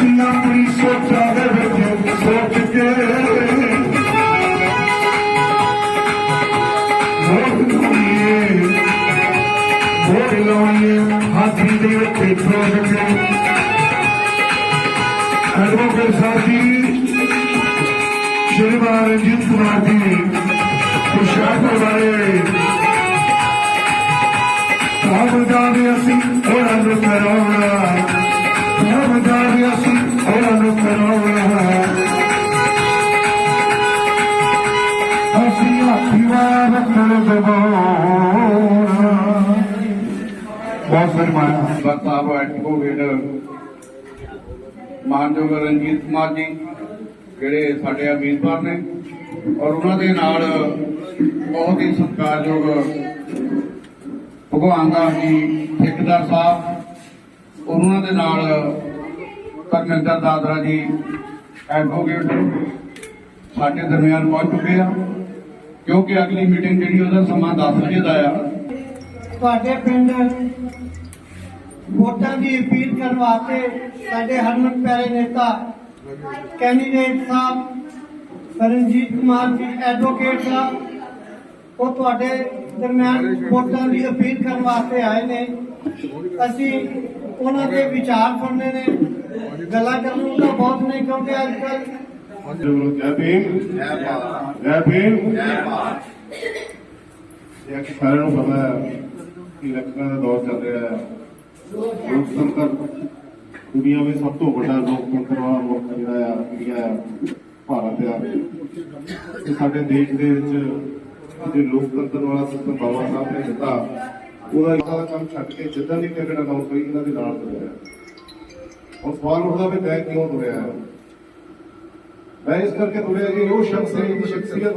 ਅਸੀਂ ਆਪਣੀ ਸੋਚਾਂ ਦੇ ਵਿੱਚ ਸੋਚ ਕੇ। ਵੋਟ ਲਾਉਣੀਏ ਵੋਟ ਹਾਥੀ ਦੇ ਉੱਤੇ ਠੋਕ ਕੇ। ਐਡਵੋਕੇਟ ਸਾਹਿਬ ਜੀ ਸ਼੍ਰੀਮਾਨ ਰਣਜੀਤ ਕੁਮਾਰ ਜੀ, ਹੁਸ਼ਿਆਰਪੁਰ ਵਾਲੇ। ਕੰਮ ਜਾਣੇ ਅਸੀਂ ਉਹਨਾਂ ਨੂੰ ਕਰਾਉਣਾ ਅਸੀਂ ਆਪੀਵਾਂ ਰੱਖਣ ਦਬਾਉਣਾ ਬਹੁਤ ਸਨਮਾਨ ਸਾਹਿਬ ਐਡਵੋਕੇਟ ਮਾਨਯੋਗ ਰਣਜੀਤ ਕੁਮਾਰ ਜੀ, ਜਿਹੜੇ ਸਾਡੇ ਉਮੀਦਵਾਰ ਨੇ, ਔਰ ਉਹਨਾਂ ਦੇ ਨਾਲ ਬਹੁਤ ਹੀ ਸਤਿਕਾਰਯੋਗ ਭਗਵਾਨ ਦਾ ਜੀ ਠੇਕੇਦਾਰ ਸਾਹਿਬ, ਉਹਨਾਂ ਦੇ ਨਾਲ ਧਰਮਿੰਦਰ ਦਾਦਰਾ ਜੀ ਐਡਵੋਕੇਟ ਸਾਡੇ ਦਰਮਿਆਨ ਪਹੁੰਚ ਚੁੱਕੇ ਆ। ਕਿਉਂਕਿ ਅਗਲੀ ਮੀਟਿੰਗ ਜਿਹੜੀ ਉਹਦਾ ਸਮਾਂ 10 ਵਜੇ ਦਾ ਆ। ਤੁਹਾਡੇ ਪਿੰਡ ਵੋਟਾਂ ਦੀ ਅਪੀਲ ਕਰਨ ਵਾਸਤੇ ਸਾਡੇ ਹਰਮਨ ਪਿਆਰੇ ਨੇਤਾ ਕੈਂਡੀਡੇਟ ਸਾਹਿਬ ਰਣਜੀਤ ਕੁਮਾਰ ਜੀ ਐਡਵੋਕੇਟ ਸਾਹਿਬ, ਉਹ ਤੁਹਾਡੇ ਦਰਮਿਆਨ ਵੋਟਾਂ ਦੀ ਅਪੀਲ ਕਰਨ ਵਾਸਤੇ ਆਏ ਨੇ। ਅਸੀਂ ਉਹਨਾਂ ਦੇ ਵਿਚਾਰ ਸੁਣਨੇ ਨੇ। ਗੱਲਾਂ ਕਰਨ ਨੂੰ ਤਾਂ ਬਹੁਤ ਨਹੀਂ ਕਿਉਂਕਿ ਅੱਜ ਕੱਲ੍ਹ ਜੈ ਭੀਮ ਜੈ ਭਾਰਤ ਜੈ ਭੀਮ ਜੈ ਭਾਰਤ ਇਹ ਕਿ ਸਾਰਿਆਂ ਨੂੰ ਪਤਾ ਹੈ ਕਿ ਇਲੈਕਸ਼ਨਾਂ ਦਾ ਦੌਰ ਚੱਲ ਰਿਹਾ ਹੈ। ਲੋਕਤੰਤਰ ਦੁਨੀਆ ਵਿੱਚ ਸਭ ਤੋਂ ਵੱਡਾ ਲੋਕਤੰਤਰ ਮੁਲਕ ਜਿਹੜਾ ਆ ਇੰਡੀਆ ਆ ਭਾਰਤ ਆ ਤੇ ਸਾਡੇ ਦੇਸ਼ ਦੇ ਵਿੱਚ ਜੇ ਲੋਕਤੰਤਰ ਵਾਲਾ ਸਿਸਟਮ ਬਾਬਾ ਸਾਹਿਬ ਨੇ ਦਿੱਤਾ, ਉਹਦਾ ਕੰਮ ਛੱਡ ਕੇ ਜਿੱਦਾਂ ਦੀ ਟਿਕਟ ਅਨਾਉਂਸ ਹੋਈ ਇਹਨਾਂ ਦੇ ਨਾਲ ਤੁਰਿਆ ਹੁਣ ਸਵਾਲ ਉੱਠਦਾ ਵੀ ਮੈਂ ਕਿਉਂ ਤੁਰਿਆ ਮੈਂ ਇਸ ਕਰਕੇ ਤੁਰਿਆ ਕਿ ਉਹ ਸ਼ਖਸ ਹੈ ਜਿਹਦੀ ਸ਼ਖਸੀਅਤ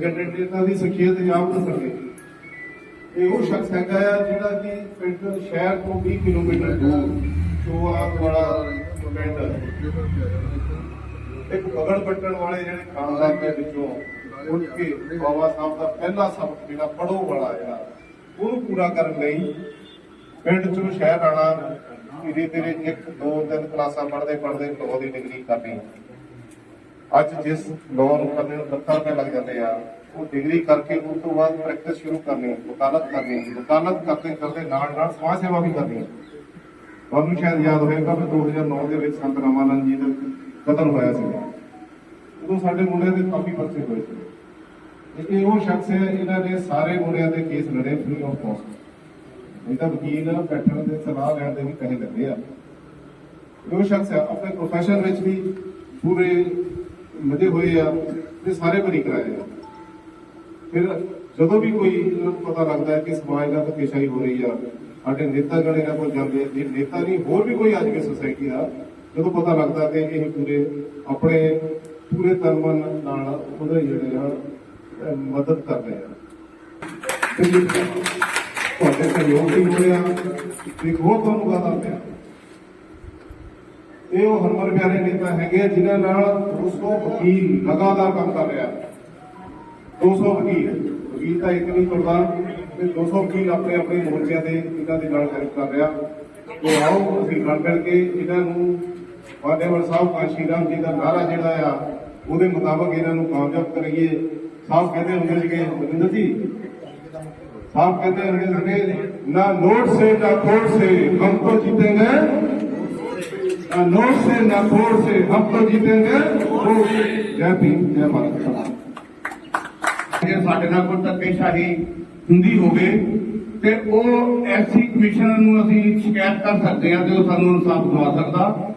ਕੈਂਡੀਡੇਟਾਂ ਦੀ ਸ਼ਖਸੀਅਤ ਜਾਮ ਨਾ ਸਕੇ ਇਹ ਉਹ ਸ਼ਖਸ ਹੈਗਾ ਆ ਜਿਹੜਾ ਕਿ ਪਿੰਡ ਸ਼ਹਿਰ ਤੋਂ 20 ਕਿਲੋਮੀਟਰ ਦੂਰ ਚੋਆ ਵਾਲਾ ਪਿੰਡ ਇੱਕ ਪਗੜ ਪੱਟਣ ਵਾਲੇ ਜਿਹੜੇ ਖਾਨਦਾਨ ਦੇ ਵਿੱਚੋਂ ਉੱਠ ਕੇ ਬਾਬਾ ਸਾਹਿਬ ਦਾ ਪਹਿਲਾ ਸਬਕ ਜਿਹੜਾ ਪੜੋ ਵਾਲਾ ਜਿਹੜਾ ਉਹਨੂੰ ਪੂਰਾ ਕਰਨ ਲਈ ਪਿੰਡ ਚੋਂ ਸ਼ਹਿਰ ਆਣਾ ਧੀਰੇ ਧੀਰੇ ਇੱਕ, ਦੋ, ਤਿੰਨ ਕਲਾਸਾਂ ਪੜ੍ਹਦੇ ਪੜ੍ਹਦੇ ਲਾਅ ਦੀ ਡਿਗਰੀ ਕਰਨੀ ਅੱਜ ਜਿਸ ਲਾਅ ਨੂੰ ਕਰਨੇ ਨੂੰ ਲੱਖਾਂ ਰੁਪਏ ਲੱਗ ਜਾਂਦੇ ਆ, ਉਹ ਡਿਗਰੀ ਕਰਕੇ ਉਸ ਤੋਂ ਬਾਅਦ ਪ੍ਰੈਕਟਿਸ ਸ਼ੁਰੂ ਕਰਨੀ, ਵਕਾਲਤ ਕਰਨੀ, ਵਕਾਲਤ ਕਰਦੇ ਕਰਦੇ ਨਾਲ ਨਾਲ ਸਮਾਜ ਸੇਵਾ ਵੀ ਕਰਨੀ ਤੁਹਾਨੂੰ ਸ਼ਾਇਦ ਯਾਦ ਹੋਵੇਗਾ ਕਿ 2009 ਦੇ ਵਿੱਚ ਸੰਤ ਰਾਮਾਨੰਦ ਜੀ ਦਾ ਕਤਲ ਹੋਇਆ ਸੀ। ਉਦੋਂ ਸਾਡੇ ਮੁੰਡਿਆਂ ਦੇ ਕਾਫੀ ਪਰਚੇ ਹੋਏ ਸੀ। ਇਹ ਉਹ ਸ਼ਖਸ ਹੈ, ਇਹਨਾਂ ਨੇ ਸਾਰੇ ਮੁੰਡਿਆਂ ਦੇ ਕੇਸ ਲੜੇ ਫ੍ਰੀ ਆਫ ਕਾਸਟ ਨਹੀਂ ਤਾਂ ਵਕੀਲ ਬੈਠਣ ਦੇ ਸਲਾਹ ਲੈਣ ਦੇ ਵੀ ਕਹੇ ਲੱਗੇ ਆ। ਇਹ ਸ਼ਖਸ ਆਪਣੇ ਪ੍ਰੋਫੈਸ਼ਨ ਵਿੱਚ ਵੀ ਪੂਰੇ ਮਦੇ ਹੋਏ ਆ ਤੇ ਸਾਰੇ ਬਰੀ ਕਰਾਏ ਆ। ਫਿਰ ਜਦੋਂ ਵੀ ਕੋਈ ਪਤਾ ਲੱਗਦਾ ਹੈ ਕਿ ਸਮਾਜ ਨਾਲ ਧੱਕੇਸ਼ਾਹੀ ਹੋ ਰਹੀ ਆ, ਸਾਡੇ ਨੇਤਾ ਜਿਹੜੇ ਇਹਨਾਂ ਕੋਲ ਜਾਂਦੇ ਆ, ਜੇ ਨੇਤਾ ਨਹੀਂ, ਹੋਰ ਵੀ ਕੋਈ ਅੱਜ ਦੀ ਸੋਸਾਇਟੀ ਆ, ਜਦੋਂ ਪਤਾ ਲੱਗਦਾ ਕਿ ਇਹ ਪੂਰੇ ਆਪਣੇ ਪੂਰੇ ਤਨ ਨਾਲ ਉਹਦੇ ਜਿਹੜੇ ਆ ਮਦਦ ਕਰ ਰਹੇ ਆ। ਤੁਹਾਡੇ ਸਹਿਯੋਗ ਵੀ ਹੋਇਆ ਇੱਕ ਹੋਰ ਤੁਹਾਨੂੰ ਗੱਲ ਪਿਆ ਇਹ ਉਹ ਹਰਮਨ ਪਿਆਰੇ ਨੇਤਾ ਹੈਗੇ ਜਿਨ੍ਹਾਂ ਨਾਲ 200 ਵਕੀਲ ਲਗਾਤਾਰ ਕੰਮ ਕਰ ਰਿਹਾ। 200 ਵਕੀਲ ਵਕੀਲ ਤਾਂ ਇੱਕ ਨਹੀਂ ਤੁਰਦਾ ਤੇ 200 ਵਕੀਲ ਆਪਣੇ ਆਪਣੇ ਮੋਰਚਿਆਂ ਤੇ ਇਹਨਾਂ ਦੀ ਨਾਲ ਹੈਲਪ ਕਰ ਰਿਹਾ। ਤੇ ਆਓ, ਅਸੀਂ ਰਲ ਮਿਲ ਕੇ ਇਹਨਾਂ ਨੂੰ ਵਾਦੇਵਰ ਸਾਹਿਬ ਕਾਸ਼ੀ ਰਾਮ ਜੀ ਦਾ ਨਾਰਾ ਜਿਹੜਾ ਆ, ਉਹਦੇ ਮੁਤਾਬਕ ਇਹਨਾਂ ਨੂੰ ਕਾਮਯਾਬ ਕਰੀਏ। ਸਾਹਿਬ ਕਹਿੰਦੇ ਹੁੰਦੇ ਸੀਗੇ, ਰਵਿੰਦਰ ਜੀ ਸਾਹਿਬ कहते ਹੁੰਦੇ ਸੀਗੇ ਨਾ ਨੋਟ ਸੇ ਨਾ ਕੋਟ ਸੇ ਹਮ तो जीतेंगे ना नोट से ना कोड से हम तो जीतेंगे वो जय भीम जय भारत ਜੇ ਸਾਡੇ ਨਾਲ ਕੋਈ ਧੱਕੇਸ਼ਾਹੀ ਹੁੰਦੀ ਹੋਵੇ ਤੇ ਉਹ ਐਸਸੀ ਕਮਿਸ਼ਨ ਨੂੰ ਅਸੀਂ ਸ਼ਿਕਾਇਤ ਕਰ ਸਕਦੇ ਹਾਂ ਤੇ ਉਹ ਸਾਨੂੰ ਇਨਸਾਫ ਦਵਾ ਸਕਦਾ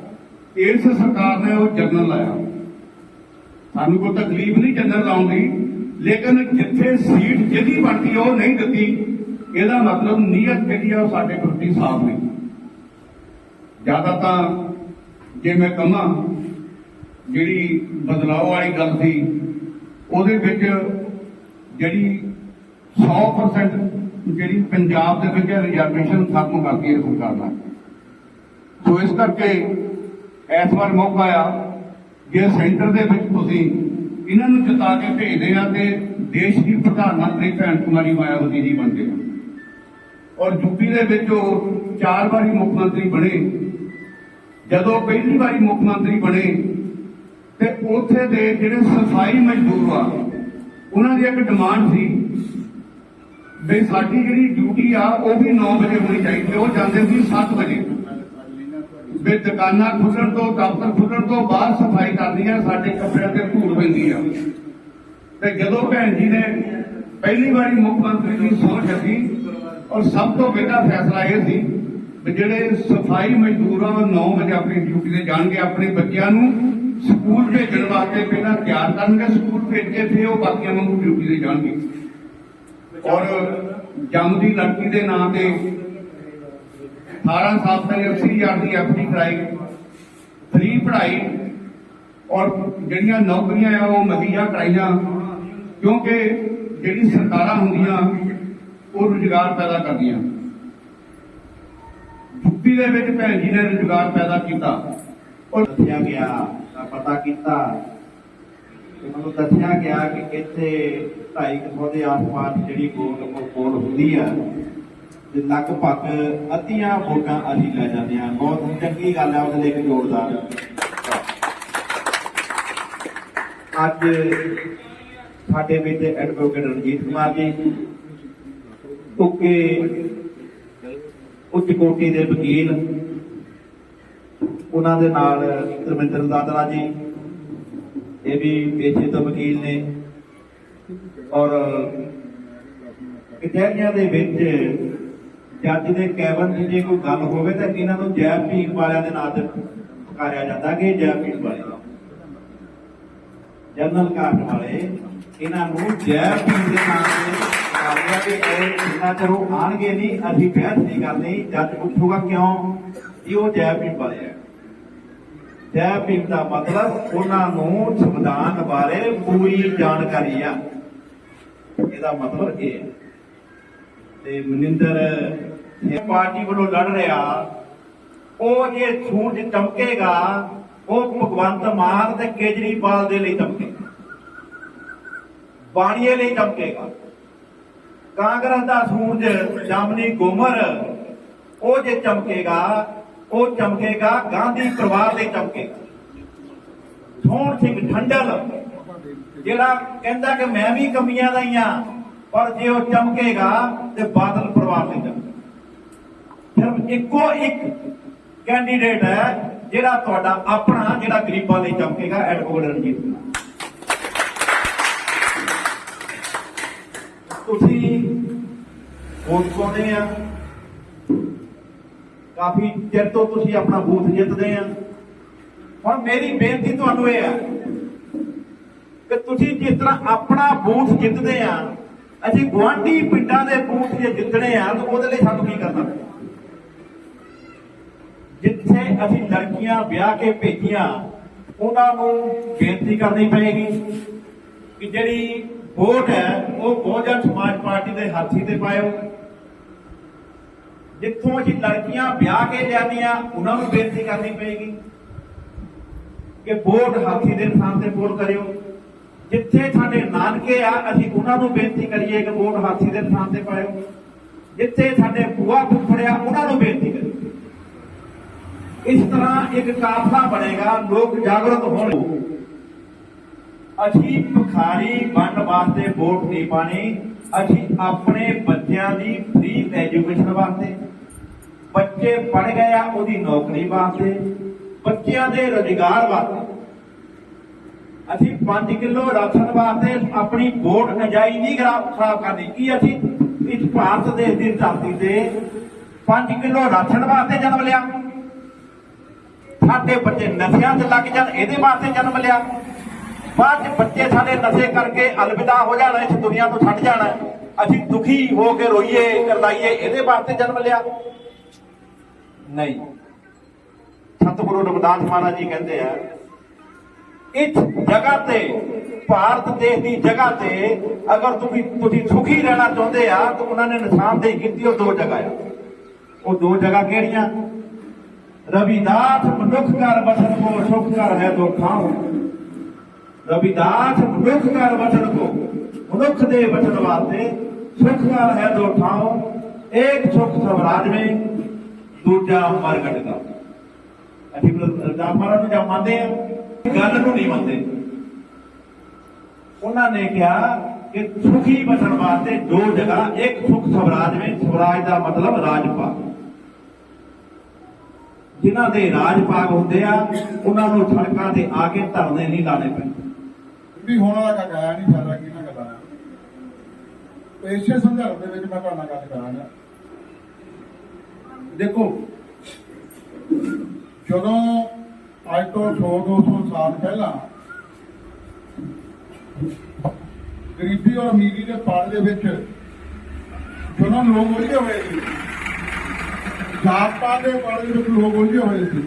ਇਸ ਸਰਕਾਰ ਨੇ ਉਹ ਜਨਰਲ ਲਾਇਆ ਸਾਨੂੰ ਕੋਈ ਤਕਲੀਫ ਨਹੀਂ ਜਨਰਲ ਲਾਉਣ ਦੀ ਲੇਕਿਨ ਜਿੱਥੇ ਸੀਟ ਜਿਹਦੀ ਬਣਦੀ ਉਹ ਨਹੀਂ ਦਿੱਤੀ, ਇਹਦਾ ਮਤਲਬ ਨੀਅਤ ਜਿਹੜੀ ਆ ਉਹ ਸਾਡੇ ਪ੍ਰਤੀ ਸਾਫ਼ ਨਹੀਂ ਜ਼ਿਆਦਾ ਤਾਂ ਜੇ ਮੈਂ ਕਹਾਂ, ਜਿਹੜੀ ਬਦਲਾਅ ਵਾਲੀ ਗੱਲ ਸੀ, ਉਹਦੇ ਵਿੱਚ ਜਿਹੜੀ 100% ਜਿਹੜੀ ਪੰਜਾਬ ਦੇ ਵਿੱਚ ਰਿਜ਼ਰਵੇਸ਼ਨ ਖਤਮ ਕਰਤੀ ਹੈ ਸਰਕਾਰ ਨੇ ਸੋ ਇਸ ਕਰਕੇ ਇਸ ਵਾਰ ਮੌਕਾ ਆ ਜੇ ਸੈਂਟਰ ਦੇ ਵਿੱਚ ਤੁਸੀਂ ਇਹਨਾਂ ਨੂੰ ਜਿਤਾ ਕੇ ਭੇਜਦੇ ਆ ਤੇ ਦੇਸ਼ ਦੀ ਪ੍ਰਧਾਨ ਮੰਤਰੀ ਭੈਣ ਕੁਮਾਰੀ ਮਾਇਆਵਤੀ ਜੀ ਬਣਦੇ ਆ। ਔਰ ਯੂਪੀ ਦੇ ਵਿੱਚ ਉਹ ਚਾਰ ਵਾਰੀ ਮੁੱਖ ਮੰਤਰੀ ਬਣੇ। ਜਦੋਂ ਪਹਿਲੀ ਵਾਰੀ ਮੁੱਖ ਮੰਤਰੀ ਬਣੇ, ਤੇ ਉੱਥੇ ਦੇ ਜਿਹੜੇ ਸਫ਼ਾਈ ਮਜ਼ਦੂਰ ਆ, ਉਹਨਾਂ ਦੀ ਇੱਕ ਡਿਮਾਂਡ ਸੀ ਵੀ ਸਾਡੀ ਜਿਹੜੀ ਡਿਊਟੀ ਆ, ਉਹ ਵੀ 9 ਵਜੇ ਹੋਣੀ ਚਾਹੀਦੀ ਉਹ ਜਾਂਦੇ ਸੀ 7 ਵਜੇ। ਵੀ ਦੁਕਾਨਾਂ ਖੁੱਲਣ ਤੋਂ, ਦਫ਼ਤਰ ਖੁੱਲਣ ਤੋਂ ਬਾਅਦ ਸਫ਼ਾਈ ਕਰਨੀ ਆ, ਸਾਡੇ ਕੱਪੜਿਆਂ ਤੇ ਧੂੜ ਪੈਂਦੀ ਆ। ਤੇ ਜਦੋਂ ਭੈਣ ਜੀ ਨੇ ਪਹਿਲੀ ਵਾਰੀ ਮੁੱਖ ਮੰਤਰੀ ਦੀ ਸੋਚ ਸੀ ਔਰ ਸਭ ਤੋਂ ਪਹਿਲਾ ਫੈਸਲਾ ਇਹ ਸੀ ਵੀ ਜਿਹੜੇ ਸਫ਼ਾਈ ਮਜ਼ਦੂਰ ਆ ਉਹ 9 ਵਜੇ ਆਪਣੀ ਡਿਊਟੀ ਤੇ ਜਾਣਗੇ, ਆਪਣੇ ਬੱਚਿਆਂ ਨੂੰ ਸਕੂਲ ਭੇਜਣ ਵਾਸਤੇ ਪਹਿਲਾਂ ਤਿਆਰ ਕਰਨਗੇ, ਸਕੂਲ ਭੇਜ ਕੇ ਫਿਰ ਉਹ ਬਾਕੀਆਂ ਨੂੰ ਡਿਊਟੀ ਤੇ ਜਾਣਗੇ। ਔਰ ਜੰਮਦੀ ਲੜਕੀ ਦੇ ਨਾਂ ਤੇ 18 ਸਾਲ ਤੱਕ 80000 ਦੀ ਐਫਡੀ ਕਰਾਈ, ਫ੍ਰੀ ਪੜ੍ਹਾਈ ਔਰ ਜਿਹੜੀਆਂ ਨੌਕਰੀਆਂ ਆ, ਉਹ ਮਹੱਈਆ ਕਰਾਈਆਂ, ਕਿਉਂਕਿ ਜਿਹੜੀ ਸਰਕਾਰਾਂ ਹੁੰਦੀਆਂ, ਉਹ ਰੁਜ਼ਗਾਰ ਪੈਦਾ ਕਰਦੀਆਂ। ਯੂਪੀ ਦੇ ਵਿੱਚ ਭੈਣ ਜੀ ਨੇ ਰੁਜ਼ਗਾਰ ਪੈਦਾ ਕੀਤਾ। ਔਰ ਦੱਸਿਆ ਗਿਆ ਪਤਾ ਕੀਤਾ ਤੇ ਮੈਨੂੰ ਦੱਸਿਆ ਗਿਆ ਕਿ ਇੱਥੇ 250 ਦੇ ਆਸ-ਪਾਸ ਜਿਹੜੀ ਵੋਟ ਪੋਲ ਹੁੰਦੀ ਆ ਤੇ ਲਗਭਗ ਅੱਧੀਆਂ ਵੋਟਾਂ ਅਸੀਂ ਲੈ ਜਾਂਦੇ ਹਾਂ। ਬਹੁਤ ਚੰਗੀ ਗੱਲ ਹੈ ਉਹਦੇ ਲਈ ਇੱਕ ਜੋਰਦਾਰ। ਅੱਜ ਸਾਡੇ ਵਿੱਚ ਐਡਵੋਕੇਟ ਰਣਜੀਤ ਕੁਮਾਰ ਜੀ ਉੱਕੇ ਉੱਚ ਕੋਟੀ ਦੇ ਵਕੀਲ, ਉਹਨਾਂ ਦੇ ਨਾਲ ਧਰਮਿੰਦਰ ਦਾਦਰਾ ਜੀ, ਇਹ ਵੀ ਪੇਸ਼ੇ ਤੋਂ ਵਕੀਲ ਨੇ। ਔਰ ਕਚਹਿਰੀਆਂ ਦੇ ਵਿੱਚ ਜੱਜ ਦੇ ਕੈਬਨ 'ਚ ਜੇ ਕੋਈ ਗੱਲ ਹੋਵੇ ਤਾਂ ਇਹਨਾਂ ਨੂੰ ਜੈ ਭੀਮ ਵਾਲਿਆਂ ਦੇ ਨਾਂ ਤੇ ਪੁਕਾਰਿਆ ਜਾਂਦਾ ਕਿ ਜੈ ਭੀਖ ਵਾਲੇ। ਜਨਰਲ ਕਾਰਡ ਵਾਲੇ, ਇਹਨਾਂ ਨੂੰ ਜੈ ਭੀਖ ਦੇ ਨਾਂ ਤੇ ਪੁਕਾਰਿਆ ਕਿ ਇਹ ਜਿੰਨਾ ਚਿਰ ਆਣਗੇ ਨਹੀਂ, ਅਸੀਂ ਬਹਿਸ ਨਹੀਂ ਕਰਨੀ, ਜੱਜ ਪੁੱਛੂਗਾ ਕਿਉਂ? ਇਹ ਉਹ ਜੈ ਭੀਖ ਵਾਲੇ ਆ। ਜੈ ਭੀਮ ਦਾ ਮਤਲਬ ਉਹਨਾਂ ਨੂੰ ਸੰਵਿਧਾਨ ਬਾਰੇ ਪੂਰੀ ਜਾਣਕਾਰੀ ਆ। ਇਹਦਾ ਮਤਲਬ ਇਹ ਹੈ ਤੇ ਮਨਿੰਦਰ ਇਹ ਪਾਰਟੀ ਵੱਲੋਂ ਲੜ ਰਿਹਾ। ਉਹ ਜੇ ਸੂਰਜ ਚਮਕੇਗਾ, ਉਹ ਭਗਵੰਤ ਮਾਨ ਤੇ ਕੇਜਰੀਵਾਲ ਦੇ ਲਈ ਚਮਕੇਗਾ। ਬਾਣੀਏ ਲਈ ਚਮਕੇਗਾ। ਕਾਂਗਰਸ ਦਾ ਸੂਰਜ ਜਾਮਨੀ ਗੁਮਰ, ਉਹ ਜੇ ਚਮਕੇਗਾ, ਉਹ ਚਮਕੇਗਾ, ਗਾਂਧੀ ਪਰਿਵਾਰ ਲਈ ਚਮਕੇਗਾ। ਸੋਹਣ ਸਿੰਘ ਠੰਡਲ, ਜਿਹੜਾ ਕਹਿੰਦਾ ਕਿ ਮੈਂ ਵੀ ਕਮੀਆਂ ਦਾ ਹੀ ਆ ਪਰ ਜੇ ਉਹ ਚਮਕੇਗਾ ਤੇ ਬਾਦਲ ਪਰਿਵਾਰ ਲਈ ਚਮਕੇਗਾ। ਸਿਰਫ ਇੱਕੋ ਇੱਕ ਕੈਂਡੀਡੇਟ ਹੈ ਜਿਹੜਾ ਤੁਹਾਡਾ ਆਪਣਾ, ਜਿਹੜਾ ਗਰੀਬਾਂ ਲਈ ਚਮਕੇਗਾ ਐਡਵੋਕੇਟ ਰਣਜੀਤ ਕੁਮਾਰ ਤੁਸੀਂ ਵੋਟ ਪਾਉਂਦੇ ਆ। ਕਾਫੀ ਚਿਰ ਤੋਂ ਤੁਸੀਂ ਆਪਣਾ ਬੂਥ ਜਿੱਤਦੇ ਆ। ਹੁਣ ਮੇਰੀ ਬੇਨਤੀ ਤੁਹਾਨੂੰ ਇਹ ਆ ਕਿ ਤੁਸੀਂ ਜਿਸ ਤਰ੍ਹਾਂ ਆਪਣਾ ਬੂਥ ਜਿੱਤਦੇ ਆ, ਅਸੀਂ ਗੁਆਂਢੀ ਪਿੰਡਾਂ ਦੇ ਬੂਥ ਜੇ ਜਿੱਤਣੇ ਆ, ਤਾਂ ਉਹਦੇ ਲਈ ਸਾਨੂੰ ਕੀ ਕਰਨਾ ਪੈਣਾ ਜਿੱਥੇ ਅਸੀਂ ਲੜਕੀਆਂ ਵਿਆਹ ਕੇ ਭੇਜੀਆਂ, ਉਹਨਾਂ ਨੂੰ ਬੇਨਤੀ ਕਰਨੀ ਪਏਗੀ ਕਿ ਜਿਹੜੀ ਵੋਟ ਹੈ, ਉਹ ਬਹੁਜਨ ਸਮਾਜ ਪਾਰਟੀ ਦੇ ਹਾਥੀ ਤੇ ਪਾਇਓ। ਜਿੱਥੋਂ ਅਸੀਂ ਲੜਕੀਆਂ ਵਿਆਹ ਕੇ ਲਿਆਂਦੀਆਂ, ਉਹਨਾਂ ਨੂੰ ਬੇਨਤੀ ਕਰਨੀ ਪਏਗੀ ਕਿ ਵੋਟ ਹਾਥੀ ਦੇ ਨਿਸ਼ਾਨ ਤੇ ਵੋਟ ਕਰਿਓ। ਜਿੱਥੇ ਸਾਡੇ ਨਾਨਕੇ ਆ, ਅਸੀਂ ਉਹਨਾਂ ਨੂੰ ਬੇਨਤੀ ਕਰੀਏ ਕਿ ਵੋਟ ਹਾਥੀ ਦੇ ਨਿਸ਼ਾਨ ਤੇ ਪਾਇਓ। ਜਿੱਥੇ ਸਾਡੇ ਭੂਆ ਫੁੱਫੜਿਆ ਉਹਨਾਂ ਨੂੰ ਬੇਨਤੀ ਕਰੀਏ। ਇਸ ਤਰ੍ਹਾਂ ਇੱਕ ਕਾਫਲਾ ਬਣੇਗਾ, ਲੋਕ ਜਾਗਰੂਕ ਹੋਣ। ਅਸੀਂ ਭਖਾਰੀ ਬਣਨ ਵਾਸਤੇ ਵੋਟ ਨਹੀਂ ਪਾਣੀ ਅਸੀਂ ਆਪਣੇ ਬੱਚਿਆਂ ਦੀ ਫ੍ਰੀ ਐਜੂਕੇਸ਼ਨ ਵਾਸਤੇ। ਬੱਚੇ ਪੜ ਗਏ ਆ, ਉਹਦੀ ਨੌਕਰੀ ਵਾਸਤੇ, ਬੱਚਿਆਂ ਦੇ ਰੋਜ਼ਗਾਰ ਵਾਸਤੇ। ਅਸੀਂ 5 ਕਿਲੋ ਰਾਸ਼ਨ ਵਾਸਤੇ ਆਪਣੀ ਵੋਟ ਨਜਾਈ ਨਹੀਂ ਖਰਾਬ ਖਰਾਬ ਕਰਨੀ। ਕੀ ਅਸੀਂ ਇਸ ਭਾਰਤ ਦੇਸ਼ ਦੀ ਧਰਤੀ ਤੇ 5 ਕਿਲੋ ਰਾਸ਼ਨ ਵਾਸਤੇ ਜਨਮ ਲਿਆ? ਸਾਡੇ ਬੱਚੇ ਨਸ਼ਿਆਂ 'ਚ ਲੱਗ ਜਾਣ, ਇਹਦੇ ਵਾਸਤੇ ਜਨਮ ਲਿਆ। ਬਾਅਦ 'ਚ ਬੱਚੇ ਸਾਡੇ ਨਸ਼ੇ ਕਰਕੇ ਅਲਵਿਦਾ ਹੋ ਜਾਣਾ, ਇਸ ਦੁਨੀਆ ਤੋਂ ਛੱਡ ਜਾਣਾ। ਅਸੀਂ ਦੁਖੀ ਹੋ ਕੇ ਰੋਈਏ, ਕਰਲਾਈਏ, ਇਹਦੇ ਵਾਸਤੇ ਜਨਮ ਲਿਆ। ਨਹੀਂ। ਸਤਿਗੁਰੂ ਰਵਿਦਾਸ ਮਹਾਰਾਜ ਜੀ ਕਹਿੰਦੇ ਆ, ਇਸ ਜਗ੍ਹਾ ਤੇ, ਭਾਰਤ ਦੇਸ਼ ਦੀ ਜਗ੍ਹਾ ਤੇ ਅਗਰ ਤੁਸੀਂ ਤੁਸੀਂ ਸੁਖੀ ਰਹਿਣਾ ਚਾਹੁੰਦੇ ਆ, ਤਾਂ ਉਹਨਾਂ ਨੇ ਨਿਸ਼ਾਨਦੇਹੀ ਕੀਤੀ, ਉਹ ਦੋ ਜਗ੍ਹਾ ਆ। ਉਹ ਦੋ ਜਗ੍ਹਾ ਕਿਹੜੀਆਂ? ਰਵਿਦਾਸ ਮਨੁੱਖ ਕਰ ਵਸਨ ਕੋ ਸੁਖ ਕਰ ਹੈ ਦੋ ਥਾਉ ਰਵਿਦਾਸ ਮਨੁੱਖ ਕਰ ਵਸਨ ਕੋ ਮਨੁੱਖ ਦੇ ਵਚਨ ਵਾਸਤੇ ਸੁਖ ਕਰ ਹੈ ਦੋ ਥਾਉ ਇੱਕ ਸੁਖ ਸਵਰਾਜ ਵਿੱਚ ਦੂਜਾ ਮਰਗਟ ਦਾ ਅਸੀਂ ਰਵਿਦਾਸ ਮਹਾਰਾਜ ਨੂੰ ਜਾਂ ਮੰਨਦੇ ਆ ਗੱਲ ਨੂੰ ਨਹੀਂ ਮੰਨਦੇ। ਉਹਨਾਂ ਨੇ ਕਿਹਾ ਕਿ ਸੁਖੀ ਬਸਣ ਵਾਸਤੇ ਦੋ ਜਗ੍ਹਾ, ਇੱਕ ਸੁਖ ਸਵਰਾਜ ਵਿੱਚ ਸਵਰਾਜ ਦਾ ਮਤਲਬ ਰਾਜਪਾ ਜਿਨ੍ਹਾਂ ਦੇ ਰਾਜ ਪਾਕ ਹੁੰਦੇ ਆ, ਉਹਨਾਂ ਨੂੰ ਸੜਕਾਂ ਤੇ ਆ ਕੇ ਧਰਨੇ ਨਹੀਂ ਲਾਣੇ ਪੈਂਦੇ। ਵੀ ਹੋਣ ਵਾਲਾ ਕੱਖ ਨਹੀਂ ਸਾਡਾ ਕੀ ਨਾ ਕਰਾਂ ਇਸੇ ਸੰਦਰਭ ਦੇ ਵਿੱਚ ਮੈਂ ਤੁਹਾਡੇ ਗੱਲ ਕਰਾਂਗਾ। ਦੇਖੋ, ਜਦੋਂ ਅੱਜ ਤੋਂ 100 200 ਸਾਲ ਪਹਿਲਾਂ ਗਰੀਬੀ ਔਰ ਅਮੀਰੀ ਦੇ ਪਾੜ ਦੇ ਵਿੱਚ ਜਦੋਂ ਲੋਕ ਉਲਝੇ ਹੋਏ ਸੀ ਜਾਤ ਪਾਤ ਦੇ ਪਾੜ ਵਿੱਚ ਲੋਕ ਉਲਝੇ ਹੋਏ ਸੀ।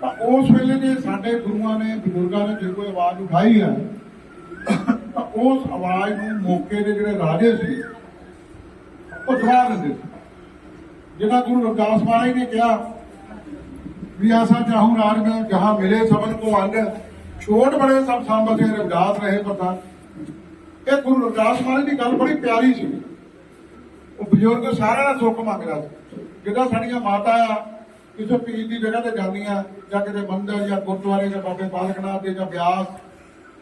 ਤਾਂ ਉਸ ਵੇਲੇ ਦੇ ਸਾਡੇ ਗੁਰੂਆਂ ਨੇ, ਬਜ਼ੁਰਗਾਂ ਨੇ ਜੇ ਕੋਈ ਆਵਾਜ਼ ਉਠਾਈ ਹੈ, ਤਾਂ ਉਸ ਆਵਾਜ਼ ਨੂੰ ਮੌਕੇ ਦੇ ਜਿਹੜੇ ਰਾਜੇ ਸੀ, ਉਹ ਦਬਾ ਦਿੰਦੇ ਸੀ। ਜਿਹੜਾ ਗੁਰੂ ਰਵਿਦਾਸ ਮਹਾਰਾਜ ਨੇ ਕਿਹਾ, ਵੀ ਆਸਾ ਚਾਹੂੰ ਰਾਜ ਮੈਂ, ਜਹਾਂ ਮਿਲੇ ਸਬਨ ਕੋ ਅੰਗ ਛੋਟ ਬੜੇ ਸਭ ਸੰਬਤੇ ਰਵਿਦਾਸ ਰਹੇ ਪਤਾ ਇਹ ਗੁਰੂ ਰਵਿਦਾਸ ਮਹਾਰਾਜ ਦੀ ਗੱਲ ਬੜੀ ਪਿਆਰੀ ਸੀ। ਉਹ ਬਜ਼ੁਰਗ ਸਾਰਿਆਂ ਦਾ ਸੁੱਖ ਮੰਗਦਾ ਸੀ। ਜਿੱਦਾਂ ਸਾਡੀਆਂ ਮਾਤਾ ਆ ਕਿਸੇ ਪੀਰ ਦੀ ਜਗ੍ਹਾ ਤੇ ਜਾਂਦੀਆਂ, ਜਾਂ ਕਿਤੇ ਮੰਦਰ ਜਾਂ ਗੁਰਦੁਆਰੇ ਜਾਂ ਬਾਬੇ ਬਾਲਕ ਨਾਥ ਦੇ ਜਾਂ ਬਿਆਸ,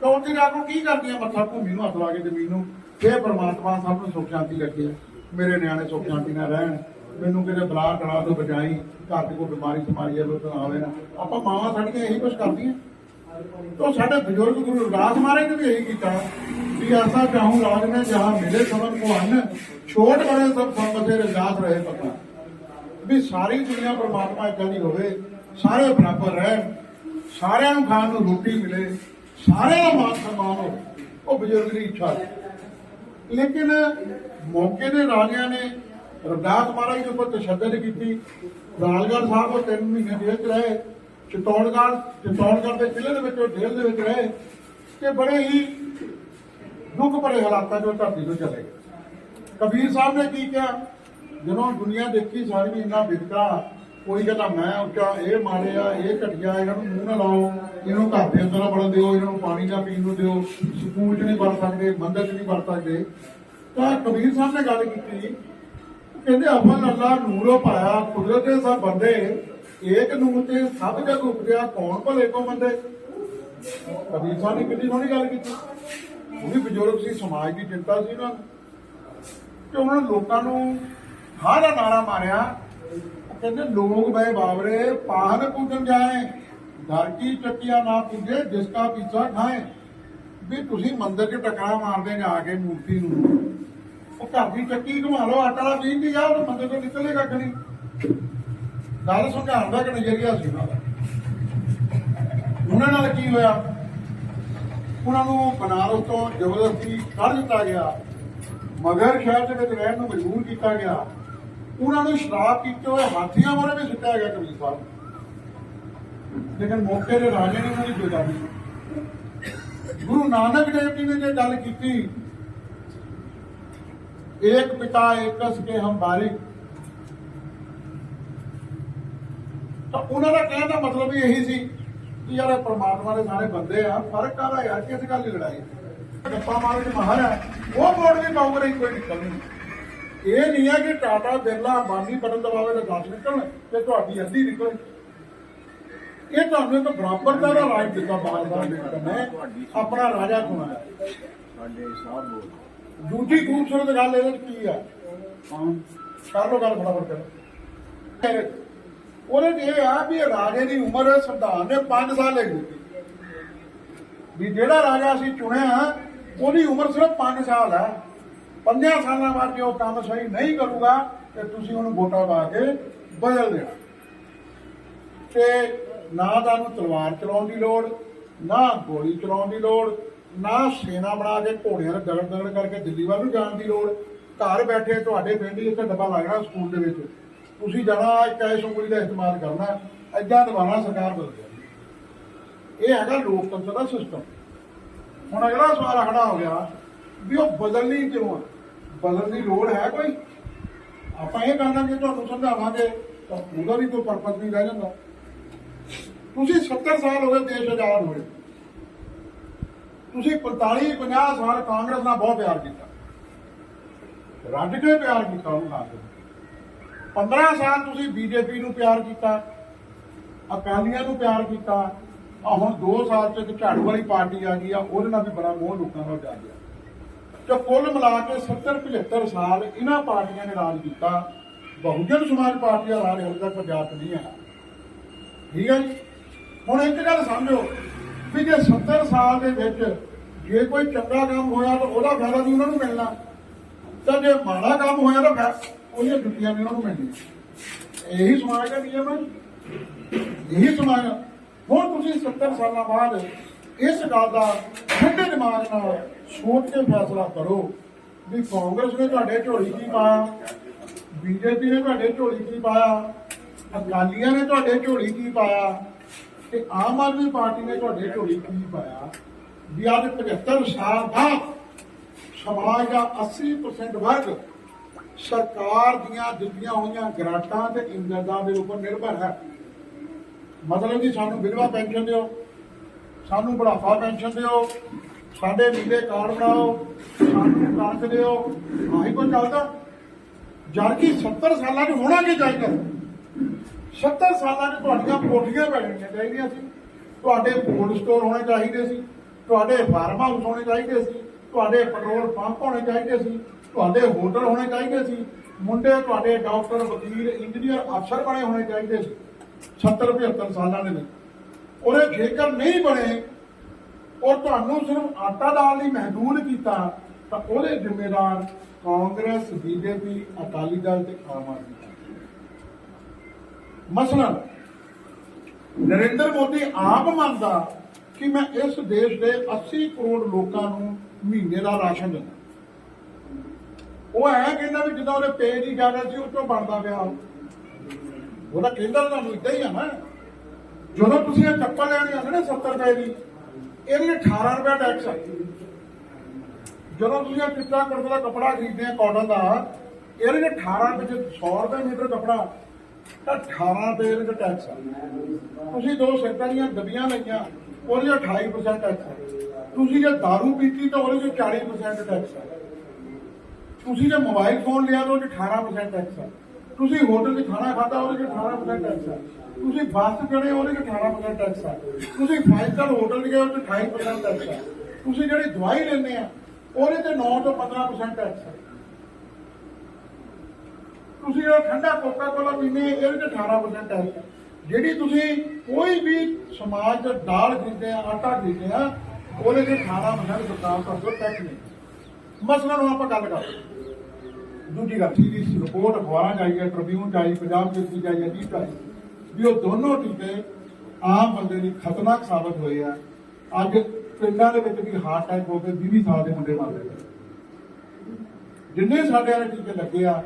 ਤਾਂ ਉਹਦੀ ਰਾਤ ਨੂੰ ਕੀ ਕਰਦੀਆਂ? ਮੱਥਾ ਭੂਮੀ ਨੂੰ ਹੱਥ ਲਾ ਕੇ ਜ਼ਮੀਨ ਨੂੰ। ਇਹ ਪ੍ਰਮਾਤਮਾ ਸਭ ਨੂੰ ਸੁੱਖ ਸ਼ਾਂਤੀ ਰੱਖੇ। ਮੇਰੇ ਨਿਆਣੇ ਸੁੱਖ ਸ਼ਾਂਤੀ ਨਾਲ ਰਹਿਣ। ਮੈਨੂੰ ਕਿਤੇ ਬਲਾ ਕਲਾ ਤੋਂ ਬਚਾਈ, ਘਰ 'ਚ ਕੋਈ ਬਿਮਾਰੀ ਸਮਾਰੀ ਆਵੇ ਆਵੇ ਨਾ। ਆਪਾਂ ਮਾਵਾਂ ਸਾਡੀਆਂ ਇਹੀ ਕੁਝ ਕਰਦੀਆਂ। तो ਸਾਡੇ ਬਜ਼ੁਰਗ ਗੁਰੂ ਰਵਿਦਾਸ ਮਹਾਰਾਜ ਨੇ ਵੀ ਇਹੀ ਕੀਤਾ ਵੀ ਆਸਾ ਚਾਹੂੰ ਰਾਜ ਨੇ ਜਹਾਂ ਮਿਲੇ ਸਬਨ ਕੋ ਅੰਨ ਛੋਟ ਬੜੇ ਸਭ ਸੰਬਤੇ ਰਜਾਤ ਰਹੇ ਪਤਾ ਵੀ ਸਾਰੀ ਦੁਨੀਆ ਪਰਮਾਤਮਾ ਇਦਾਂ ਦੀ ਹੋਵੇ, ਸਾਰੇ ਬਰਾਬਰ ਰਹਿਣ, ਸਾਰਿਆਂ ਨੂੰ ਖਾਣ ਨੂੰ ਰੋਟੀ ਮਿਲੇ, ਸਾਰਿਆਂ ਦਾ ਮਾਨ ਸਨਮਾਨ ਹੋਵੇ, ਉਹ ਬਜ਼ੁਰਗ ਦੀ ਇੱਛਾ ਸੀ। ਲੇਕਿਨ ਮੌਕੇ ਦੇ ਰਾਜਿਆਂ ਨੇ ਰਵਿਦਾਸ ਮਹਾਰਾਜ ਦੇ ਉੱਪਰ ਤਸ਼ੱਦਦ ਕੀਤੀ। ਰਾਲਗੜ੍ਹ ਸਾਹਿਬ ਉਹ ਤਿੰਨ ਮਹੀਨੇ ਜੇਲ੍ਹ 'ਚ ਰਹੇ। ਚਿਤੌੜਗੜ੍ਹ ਚਿਤੌੜਗੜ੍ਹ ਦੇ ਕਿਲੇ ਦੇ ਵਿੱਚ ਉਹ ਜੇਲ੍ਹ ਦੇ ਵਿੱਚ ਰਹੇ ਤੇ ਬੜੇ ਹੀ ਦੁੱਖ ਭਰੇ ਹਾਲਾਤਾਂ 'ਚ ਉਹ ਧਰਤੀ ਤੋਂ ਚਲੇ ਗਏ। ਕਬੀਰ ਸਾਹਿਬ ਨੇ ਕੀ ਕਿਹਾ? ਜਦੋਂ ਦੁਨੀਆ ਦੇਖੀ ਸਾਰੀ ਵੀ ਇੰਨਾ ਵਿਕਰਾ ਕੋਈ ਕਹਿੰਦਾ ਮੈਂ ਉੱਚਾ, ਇਹ ਮਾਰੇ ਇਹ ਘਟਿਆ, ਇਹਨਾਂ ਨੂੰ ਮੂੰਹ ਨਾ ਲਾਓ, ਇਹਨੂੰ ਘਰ ਦੇ ਅੰਦਰ ਨਾ ਵੜਨ ਦਿਓ, ਇਹਨਾਂ ਨੂੰ ਪਾਣੀ ਨਾ ਪੀਣ ਨੂੰ ਦਿਓ, ਸਕੂਲ 'ਚ ਨਹੀਂ ਵੜ ਸਕਦੇ, ਮੰਦਰ 'ਚ ਨਹੀਂ ਵੜ ਸਕਦੇ। ਤਾਂ ਕਬੀਰ ਸਾਹਿਬ ਨੇ ਗੱਲ ਕੀਤੀ ਕਹਿੰਦੇ ਅਫਲ ਅੱਲਾ ਨੂਰੋ ਪਾਇਆ, ਕੁਦਰਤ ਦੇ ਸਭ ਬੰਦੇ ਏਕ ਨੂਰ ਤੇ ਸਭ ਜਗ ਉਪਜਿਆ, ਕੌਣ ਭਲੇ ਕੋ ਬੰਦੇ ਕਬੀਰ ਨੇ ਕਿੰਨੀ ਸੋਹਣੀ ਗੱਲ ਕੀਤੀ। ਉਹ ਵੀ ਬਜ਼ੁਰਗ ਸੀ, ਸਮਾਜ ਦੀ ਚਿੰਤਾ ਸੀ ਉਹਨਾਂ ਨੂੰ। ਕਿ ਉਹਨਾਂ ਲੋਕਾਂ ਨੂੰ ਹਾਂ ਨਾਰਾ ਮਾਰਿਆ। ਕਹਿੰਦੇ, ਲੋਕ ਬੈ ਬਾਬਰੇ, ਪਾਹਨ ਪੂਜਨ ਜਾਏ। ਘਰ ਕੀ ਚੱਕਿਆ ਨਾ ਪੂਜੇ ਜਿਸ ਕਾ ਪੀਛਾ ਖਾਏ। ਵੀ ਤੁਸੀਂ ਮੰਦਿਰ 'ਚ ਟਕਰਾ ਮਾਰਦੇ ਜਾ ਕੇ ਮੂਰਤੀ ਨੂੰ। ਉਹ ਘਰ ਦੀ ਚੱਕੀ ਘੁਮਾ ਲਓ, ਆਟਾ ਦਾ ਬੀਜ ਦੀ ਉਹ ਮੰਦਿਰ ਤੋਂ ਨਿਕਲੇਗਾ ਖਣੀ ਗੱਲ ਸਮਝਾਉਣ ਦਾ ਕਿ ਨਜ਼ਰੀਆ ਸੀ ਉਹਨਾਂ ਦਾ। ਉਹਨਾਂ ਨਾਲ ਕੀ ਹੋਇਆ? ਉਹਨਾਂ ਨੂੰ ਬਨਾਰਸ ਤੋਂ ਜ਼ਬਰਦਸਤੀ ਕੱਢ ਦਿੱਤਾ ਗਿਆ। ਮਗਰ ਸ਼ਹਿਰ ਦੇ ਵਿੱਚ ਰਹਿਣ ਨੂੰ ਮਜਬੂਰ ਕੀਤਾ ਗਿਆ। ਉਹਨਾਂ ਨੂੰ ਸ਼ਰਾਬ ਪੀਤੇ ਹੋਏ ਹਾਥੀਆਂ ਬਾਰੇ ਵੀ ਸੁੱਟਿਆ ਗਿਆ ਕਬੀਰ ਸਾਹਿਬ। ਲੇਕਿਨ ਮੌਕੇ ਦੇ ਰਾਜੇ ਨੇ ਉਹਨਾਂ ਦੀ ਬੇਦਾਬੀ ਗੁਰੂ ਨਾਨਕ ਦੇਵ ਜੀ ਨੇ ਜੇ ਗੱਲ ਕੀਤੀ, ਇੱਕ ਪਿਤਾ ਏਕਸ ਕੇ ਹਮ ਬਾਰਿਕ। ਤਾਂ ਉਹਨਾਂ ਦਾ ਕਹਿਣ ਦਾ ਮਤਲਬ ਵੀ ਇਹੀ ਸੀ ਕਿ ਯਾਰ ਇਹ ਪ੍ਰਮਾਤਮਾ ਦੇ ਸਾਰੇ ਬੰਦੇ ਆ ਫ਼ਰਕ ਕਾਹਦਾ ਯਾਰ ਕਿਸ ਗੱਲ ਦੀ ਲੜਾਈ ਗੱਪਾ ਮਾਰਨ ਦੀ ਮਹਾਰ ਹੈ। ਉਹ ਮੋੜ ਵੀ ਪਾਉਂਗੇ ਨਹੀਂ ਕੋਈ ਨਿਕਲ ਨਹੀਂ। ਇਹ ਨਹੀਂ ਹੈ ਕਿ ਟਾਟਾ ਬਿਰਲਾ ਅੰਬਾਨੀ ਬਟਨ ਦਬਾਵੇ ਤਾਂ 10 ਨਿਕਲਣ ਤੇ ਤੁਹਾਡੀ ਅੱਧੀ ਨਿਕਲੇ। ਇਹ ਤੁਹਾਨੂੰ ਇੱਕ ਬਰਾਬਰਤਾ ਦਾ ਰਾਜ ਦਿੱਤਾ ਬਾਦਸ਼ਾਹ ਨੇ ਆਪਣਾ ਰਾਜਾ ਚੁਣਿਆ ਦੂਜੀ ਖੂਬਸੂਰਤ ਗੱਲ ਇਹਦੇ ਕੀ ਆ? ਕਰ ਲੋ ਗੱਲ ਫਟਾਫਟ ਕਰ ਉਹਦੇ 'ਚ ਇਹ ਆ ਵੀ ਰਾਜੇ ਦੀ ਉਮਰ ਸੰਵਿਧਾਨ ਨੇ 5 ਸਾਲ ਲਿਖ ਵੀ ਜਿਹੜਾ ਰਾਜਾ ਅਸੀਂ ਚੁਣਿਆ, ਉਹਦੀ ਉਮਰ ਸਿਰਫ 5 ਸਾਲ ਹੈ। 5 ਸਾਲਾਂ ਬਾਅਦ ਜੇ ਉਹ ਕੰਮ ਸਹੀ ਨਹੀਂ ਕਰੂਗਾ, ਤੇ ਤੁਸੀਂ ਉਹਨੂੰ ਵੋਟਾਂ ਪਾ ਕੇ ਬਦਲ ਦੇਣਾ। ਤੇ ਨਾ ਤੁਹਾਨੂੰ ਤਲਵਾਰ ਚਲਾਉਣ ਦੀ ਲੋੜ, ਨਾ ਗੋਲੀ ਚਲਾਉਣ ਦੀ ਲੋੜ, ਨਾ ਸੇਨਾ ਬਣਾ ਕੇ ਘੋੜਿਆਂ ਦਾ ਦਗੜ ਦਗੜ ਕਰਕੇ ਦਿੱਲੀ ਵੱਲ ਨੂੰ ਜਾਣ ਦੀ ਲੋੜ। ਘਰ ਬੈਠੇ ਤੁਹਾਡੇ ਪਿੰਡ ਹੀ ਇੱਥੇ ਡੱਬਾ ਲੱਗਣਾ ਸਕੂਲ ਦੇ ਵਿੱਚ। ਤੁਸੀਂ ਜਾਣਾ ਕੈਸ਼ ਉਂਗਲੀ ਦਾ ਇਸਤੇਮਾਲ ਕਰਨਾ ਐਦਾਂ ਦਬਾਣਾ ਸਰਕਾਰ ਬਦਲ ਜਾਂਦੀ ਇਹ ਹੈਗਾ ਲੋਕਤੰਤਰ ਦਾ ਸਿਸਟਮ ਹੁਣ ਅਗਲਾ ਸਵਾਲ ਖੜਾ ਹੋ ਗਿਆ ਵੀ ਉਹ ਬਦਲਣੀ ਕਿਉਂ ਆ? ਬਦਲਣ ਦੀ ਲੋੜ ਹੈ ਕੋਈ? ਆਪਾਂ ਇਹ ਕਹਿੰਦਾ ਕਿ ਤੁਹਾਨੂੰ ਸਮਝਾਵਾਂਗੇ, ਤਾਂ ਉਹਦਾ ਵੀ ਕੋਈ ਪਰਪਸ ਨਹੀਂ ਰਹਿ ਜਾਂਦਾ। ਤੁਸੀਂ 70 ਸਾਲ ਹੋ ਗਏ ਦੇਸ਼ ਆਜ਼ਾਦ ਹੋਏ। ਤੁਸੀਂ 45 50 ਸਾਲ ਕਾਂਗਰਸ ਨਾਲ ਬਹੁਤ ਪਿਆਰ ਕੀਤਾ। ਰੱਜ ਕੇ ਪਿਆਰ ਕੀਤਾ ਉਹਨੂੰ ਨਾਲ। 15 ਸਾਲ ਤੁਸੀਂ ਬੀਜੇਪੀ ਨੂੰ ਪਿਆਰ ਕੀਤਾ ਅਕਾਲੀਆਂ ਨੂੰ ਪਿਆਰ ਕੀਤਾ ਆ ਹੁਣ 2 ਸਾਲ ਚ ਇੱਕ ਝਾੜੂ ਵਾਲੀ ਪਾਰਟੀ ਆ ਗਈ ਆ, ਉਹਦੇ ਨਾਲ ਵੀ ਬੜਾ ਮੋਹ ਲੋਕਾਂ ਦਾ ਜਾ ਗਿਆ। ਤੇ ਕੁੱਲ ਮਿਲਾ ਕੇ 70 75 ਸਾਲ ਇਹਨਾਂ ਪਾਰਟੀਆਂ ਨੇ ਰਾਜ ਕੀਤਾ। ਬਹੁਜਨ ਸਮਾਜ ਪਾਰਟੀ ਦਾ ਰਾਜ ਹਲੇ ਤੱਕ ਪੰਜਾਬ ਨਹੀਂ ਆਇਆ ਠੀਕ ਹੈ ਜੀ? ਹੁਣ ਇੱਕ ਗੱਲ ਸਮਝੋ ਵੀ ਜੇ 70 ਸਾਲ ਦੇ ਵਿੱਚ ਜੇ ਕੋਈ ਚੰਗਾ ਕੰਮ ਹੋਇਆ ਤਾਂ ਉਹਦਾ ਫਾਇਦਾ ਵੀ ਉਹਨਾਂ ਨੂੰ ਮਿਲਣਾ। ਤਾਂ ਜੇ ਮਾੜਾ ਕੰਮ ਹੋਇਆ ਤਾਂ ਫਿਰ ਉਹਦੀਆਂ ਜੁੱਤੀਆਂ ਵੀ ਉਹਨਾਂ ਨੂੰ ਮਿਲਣੀਆਂ ਇਹੀ ਸਮਾਜ ਦਾ ਨਿਯਮ ਹੈ। ਇਹੀ ਸਮਾਜ ਹੁਣ ਤੁਸੀਂ 70 ਸਾਲਾਂ ਬਾਅਦ ਇਸ ਗੱਲ ਦਾ ਠੰਡੇ ਦਿਮਾਗ ਨਾਲ ਸੋਚ ਕੇ ਫੈਸਲਾ ਕਰੋ ਵੀ ਕਾਂਗਰਸ ਨੇ ਤੁਹਾਡੇ ਝੋਲੀ ਕੀ ਪਾਇਆ, ਬੀਜੇਪੀ ਨੇ ਤੁਹਾਡੇ ਝੋਲੀ ਕੀ ਪਾਇਆ, ਅਕਾਲੀਆਂ ਨੇ ਤੁਹਾਡੇ ਝੋਲੀ ਕੀ ਪਾਇਆ ਤੇ ਆਮ ਆਦਮੀ ਪਾਰਟੀ ਨੇ ਤੁਹਾਡੇ ਝੋਲੀ ਕੀ ਪਾਇਆ ਵੀ ਅੱਜ 75 ਸਾਲ ਬਾਅਦ ਸਮਾਜ ਦਾ 80% ਵਰਗ ਸਰਕਾਰ ਦੀਆਂ ਦਿੱਤੀਆਂ ਹੋਈਆਂ ਗ੍ਰਾਂਟਾਂ ਤੇ ਇਮਦਾਦਾਂ ਦੇ ਉੱਪਰ ਨਿਰਭਰ ਹੈ। ਮਤਲਬ ਕਿ ਸਾਨੂੰ ਵਿਧਵਾ ਪੈਨਸ਼ਨ ਦਿਓ, ਸਾਨੂੰ ਬੁਢਾਪਾ ਪੈਨਸ਼ਨ ਦਿਓ, ਸਾਡੇ ਨੀਲੇ ਕਾਰਡ ਬਣਾਓ, ਸਾਨੂੰ ਕਣਕ ਦਿਓ, ਆਹੀ ਕੋਈ ਚੱਲਦਾ। ਜਦ ਕਿ 70 ਸਾਲਾਂ 'ਚ ਹੋਣਾ ਕੀ ਚਾਹੀਦਾ? 70 ਸਾਲਾਂ 'ਚ ਤੁਹਾਡੀਆਂ ਕੋਠੀਆਂ ਬਣਨੀਆਂ ਚਾਹੀਦੀਆਂ ਸੀ। ਤੁਹਾਡੇ ਕੋਲਡ ਸਟੋਰ ਹੋਣੇ ਚਾਹੀਦੇ ਸੀ, ਤੁਹਾਡੇ ਫਾਰਮ ਹਾਊਸ ਹੋਣੇ ਚਾਹੀਦੇ ਸੀ, ਤੁਹਾਡੇ ਪੈਟਰੋਲ ਪੰਪ ਹੋਣੇ ਚਾਹੀਦੇ ਸੀ। ਤੁਹਾਡੇ ਹੋਟਲ ਹੋਣੇ ਚਾਹੀਦੇ ਸੀ। ਮੁੰਡੇ ਤੁਹਾਡੇ ਡਾਕਟਰ, ਵਕੀਲ, ਇੰਜੀਨੀਅਰ, ਅਫਸਰ ਬਣੇ ਹੋਣੇ ਚਾਹੀਦੇ ਸੀ। 70 75 ਸਾਲਾਂ ਦੇ ਵਿੱਚ। ਉਹਦੇ ਜੇਕਰ ਨਹੀਂ ਬਣੇ, ਔਰ ਤੁਹਾਨੂੰ ਸਿਰਫ ਆਟਾ ਦਾਲ ਲਈ ਮਹਿਦੂਦ ਕੀਤਾ, ਤਾਂ ਉਹਦੇ ਜ਼ਿੰਮੇਦਾਰ ਕਾਂਗਰਸ, ਬੀਜੇਪੀ, ਅਕਾਲੀ ਦਲ ਤੇ ਆਮ ਆਦਮੀ ਪਾਰਟੀ। ਮਸਲਨ ਨਰਿੰਦਰ ਮੋਦੀ ਆਪ ਮੰਨਦਾ ਕਿ ਮੈਂ ਇਸ ਦੇਸ਼ ਦੇ 80 ਕਰੋੜ ਲੋਕਾਂ ਨੂੰ ਮਹੀਨੇ ਦਾ ਰਾਸ਼ਨ ਦਿੰਦਾ। ਉਹ ਐ ਕਹਿੰਦਾ ਵੀ ਜਿੱਦਾਂ ਉਹਦੇ ਪੇਜ ਦੀ ਜਾਗਾ ਸੀ, ਉਹ ਤੋਂ ਬਣਦਾ ਪਿਆ। ਉਹਦਾ ਕਹਿੰਦਾ ਤਾਂ ਤੁਹਾਨੂੰ ਇਦਾਂ ਹੀ ਆ ਨਾ। ਜਦੋਂ ਤੁਸੀਂ ਇਹ ਚੱਪਲ ਲੈਣੀ ਆ ਨਾ 70 ਰੁਪਏ ਦੀ, ਇਹਦੇ 18 ਰੁਪਏ ਟੈਕਸ ਆ। ਜਦੋਂ ਤੁਸੀਂ ਇਹ ਚਿੱਟਾ ਕੁੜਤਾ ਦਾ ਕੱਪੜਾ ਖਰੀਦਦੇ ਆ ਕਾਟਨ ਦਾ, ਇਹਦੇ ਲਈ 18 ਰੁਪਏ ਚ 100 ਰੁਪਏ ਮੀਟਰ ਕੱਪੜਾ, ਤਾਂ 18 ਰੁਪਏ ਇਹਦੇ ਟੈਕਸ ਆ। ਤੁਸੀਂ ਦੋ ਸਿਗਰਟਾਂ ਦੀਆਂ ਡੱਬੀਆਂ ਲਈਆਂ, ਉਹਦੇ 'ਚ 28% ਟੈਕਸ ਆ। ਤੁਸੀਂ ਜੇ दारू ਪੀਤੀ ਤਾਂ ਉਹਦੇ 'ਚ 40% ਟੈਕਸ ਆ। ਤੁਸੀਂ ਜੇ ਮੋਬਾਈਲ ਫੋਨ ਲਿਆ ਤਾਂ ਉਹਦੇ 'ਚ 18% ਟੈਕਸ ਆ। ਤੁਸੀਂ ਹੋਟਲ 'ਚ ਖਾਣਾ ਖਾਧਾ, ਉਹਦੇ 'ਚ 18% ਟੈਕਸ ਆ। ਤੁਸੀਂ ਬੱਸ ਚੜੇ ਉਹਦੇ 'ਚ 18% ਟੈਕਸ ਆ। ਤੁਸੀਂ 5 ਸਟਾਰ ਹੋਟਲ 'ਚ ਗਏ, ਉਹਦੇ 'ਚ 28% ਟੈਕਸ ਆ। ਤੁਸੀਂ ਜਿਹੜੀ ਦਵਾਈ ਲੈਂਦੇ ਆ, ਉਹਦੇ 'ਤੇ 9 ਤੋਂ 15% ਟੈਕਸ ਆ। ਤੁਸੀਂ ਇਹ ਠੰਡਾ ਕੋਕਾ ਕੋਲਾ ਪੀਂਦੇ ਇਹਦੇ 'ਚ 18% ਟੈਕਸ ਆ। ਜਿਹੜੀ ਤੁਸੀਂ ਕੋਈ ਵੀ ਸਮਾਜ ਦਾ ਦਾਲ ਖਰੀਦਦੇ ਆ, ਆਟਾ ਖਰੀਦਦੇ ਆ, ਉਹਦੇ 'ਤੇ 18% ਸਰਕਾਰ ਤੋਂ ਟੈਕਸ ਨਹੀਂ। ਮਸਲਾ ਨੂੰ ਆਪਾਂ ਗੱਲ ਕਰਦੇ ਦੂਜੀ ਗੱਲ ਸੀ ਦੀ ਰਿਪੋਰਟ ਅਖਬਾਰਾਂ ਚ ਆਈ ਹੈ ਟ੍ਰਿਬਿਊਨ ਚ ਆਈ, ਪੰਜਾਬ ਚ ਵੀ ਆਈ ਜੀ ਆਈ। ਵੀ ਉਹ ਦੋਨੋਂ ਟੀਕੇ ਆਮ ਬੰਦੇ ਲਈ ਖਤਰਨਾਕ ਸਾਬਤ ਹੋਏ ਆ। ਅੱਜ ਪਿੰਡਾਂ ਦੇ ਵਿੱਚ ਵੀ ਹਾਰਟ ਅਟੈਕ ਹੋ ਕੇ 20 ਸਾਲ ਦੇ ਮੁੰਡੇ ਮਰ ਰਹੇ ਜਿੰਨੇ ਸਾਡੇ ਵਾਲੇ ਟੀਕੇ ਲੱਗੇ ਆ,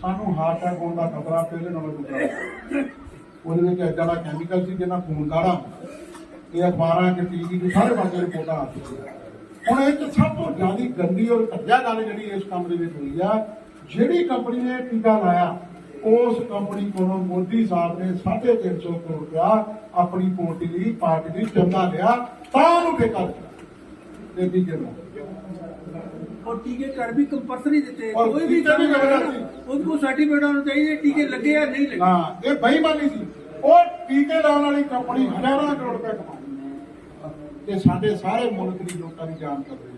ਸਾਨੂੰ ਹਾਰਟ ਅਟੈਕ ਹੋਣ ਦਾ ਖਤਰਾ ਪਹਿਲੇ ਨਾਲੋਂ ਜ਼ਿਆਦਾ। ਉਹਦੇ ਵਿੱਚ ਏਦਾਂ ਦਾ ਕੈਮੀਕਲ ਸੀ ਜਿਹਨਾਂ ਖੂਨ ਗਾੜਾ ਇਹ ਅਖਬਾਰਾਂ ਚ ਟੀਵੀ ਤੇ ਸਾਰੇ ਪਾਸੇ ਰਿਪੋਰਟਾਂ ਆ ਚੁੱਕੀਆਂ। ਹੁਣ ਇਹ ਤਾਂ ਸਭ ਤੋਂ ਜ਼ਿਆਦਾ ਗੰਦੀ ਔਰ ਘਟਿਆ ਗੱਲ ਜਿਹੜੀ ਇਸ ਕੰਮ ਦੇ ਵਿੱਚ ਹੋਈ ਆ ਜਿਹੜੀ ਕੰਪਨੀ ਨੇ ਟੀਕਾ ਲਾਇਆ ਉਸ ਕੰਪਨੀ ਕੋਲੋਂ ਮੋਦੀ ਸਾਹਿਬ ਨੇ 350 ਕਰੋੜ ਰੁਪਇਆ ਆਪਣੀ ਪਾਰਟੀ ਦੀ ਪਾਰਟੀ ਦੀ ਚੰਦਾ ਲਿਆ ਤਾਂ ਉਹਨੂੰ ਠੇਕਾ ਦਿੱਤਾ। ਤੇ ਟੀਕੇ ਦਾ ਟੀਕੇ ਕਰ ਵੀ ਕੰਪਲਸਰੀ ਦਿੱਤੇ। ਕੋਈ ਵੀ ਕੰਮ ਕਰਨਾ ਉਹਨੂੰ ਕੋ ਸਰਟੀਫਿਕੇਟ ਆਉਣਾ ਚਾਹੀਦਾ ਟੀਕੇ ਲੱਗੇ ਜਾਂ ਨਹੀਂ ਲੱਗੇ। ਹਾਂ ਇਹ ਬੇਈਮਾਨੀ ਸੀ। ਉਹ ਟੀਕੇ ਲਾਉਣ ਵਾਲੀ ਕੰਪਨੀ ਹਜ਼ਾਰਾਂ ਕਰੋੜ ਰੁਪਏ ਕਮਾਉਂਦੀ ਤੇ ਸਾਡੇ ਸਾਰੇ ਮੁਲਕ ਦੀ ਲੋਕਾਂ ਦੀ ਜਾਨ ਕਰ ਰਹੀ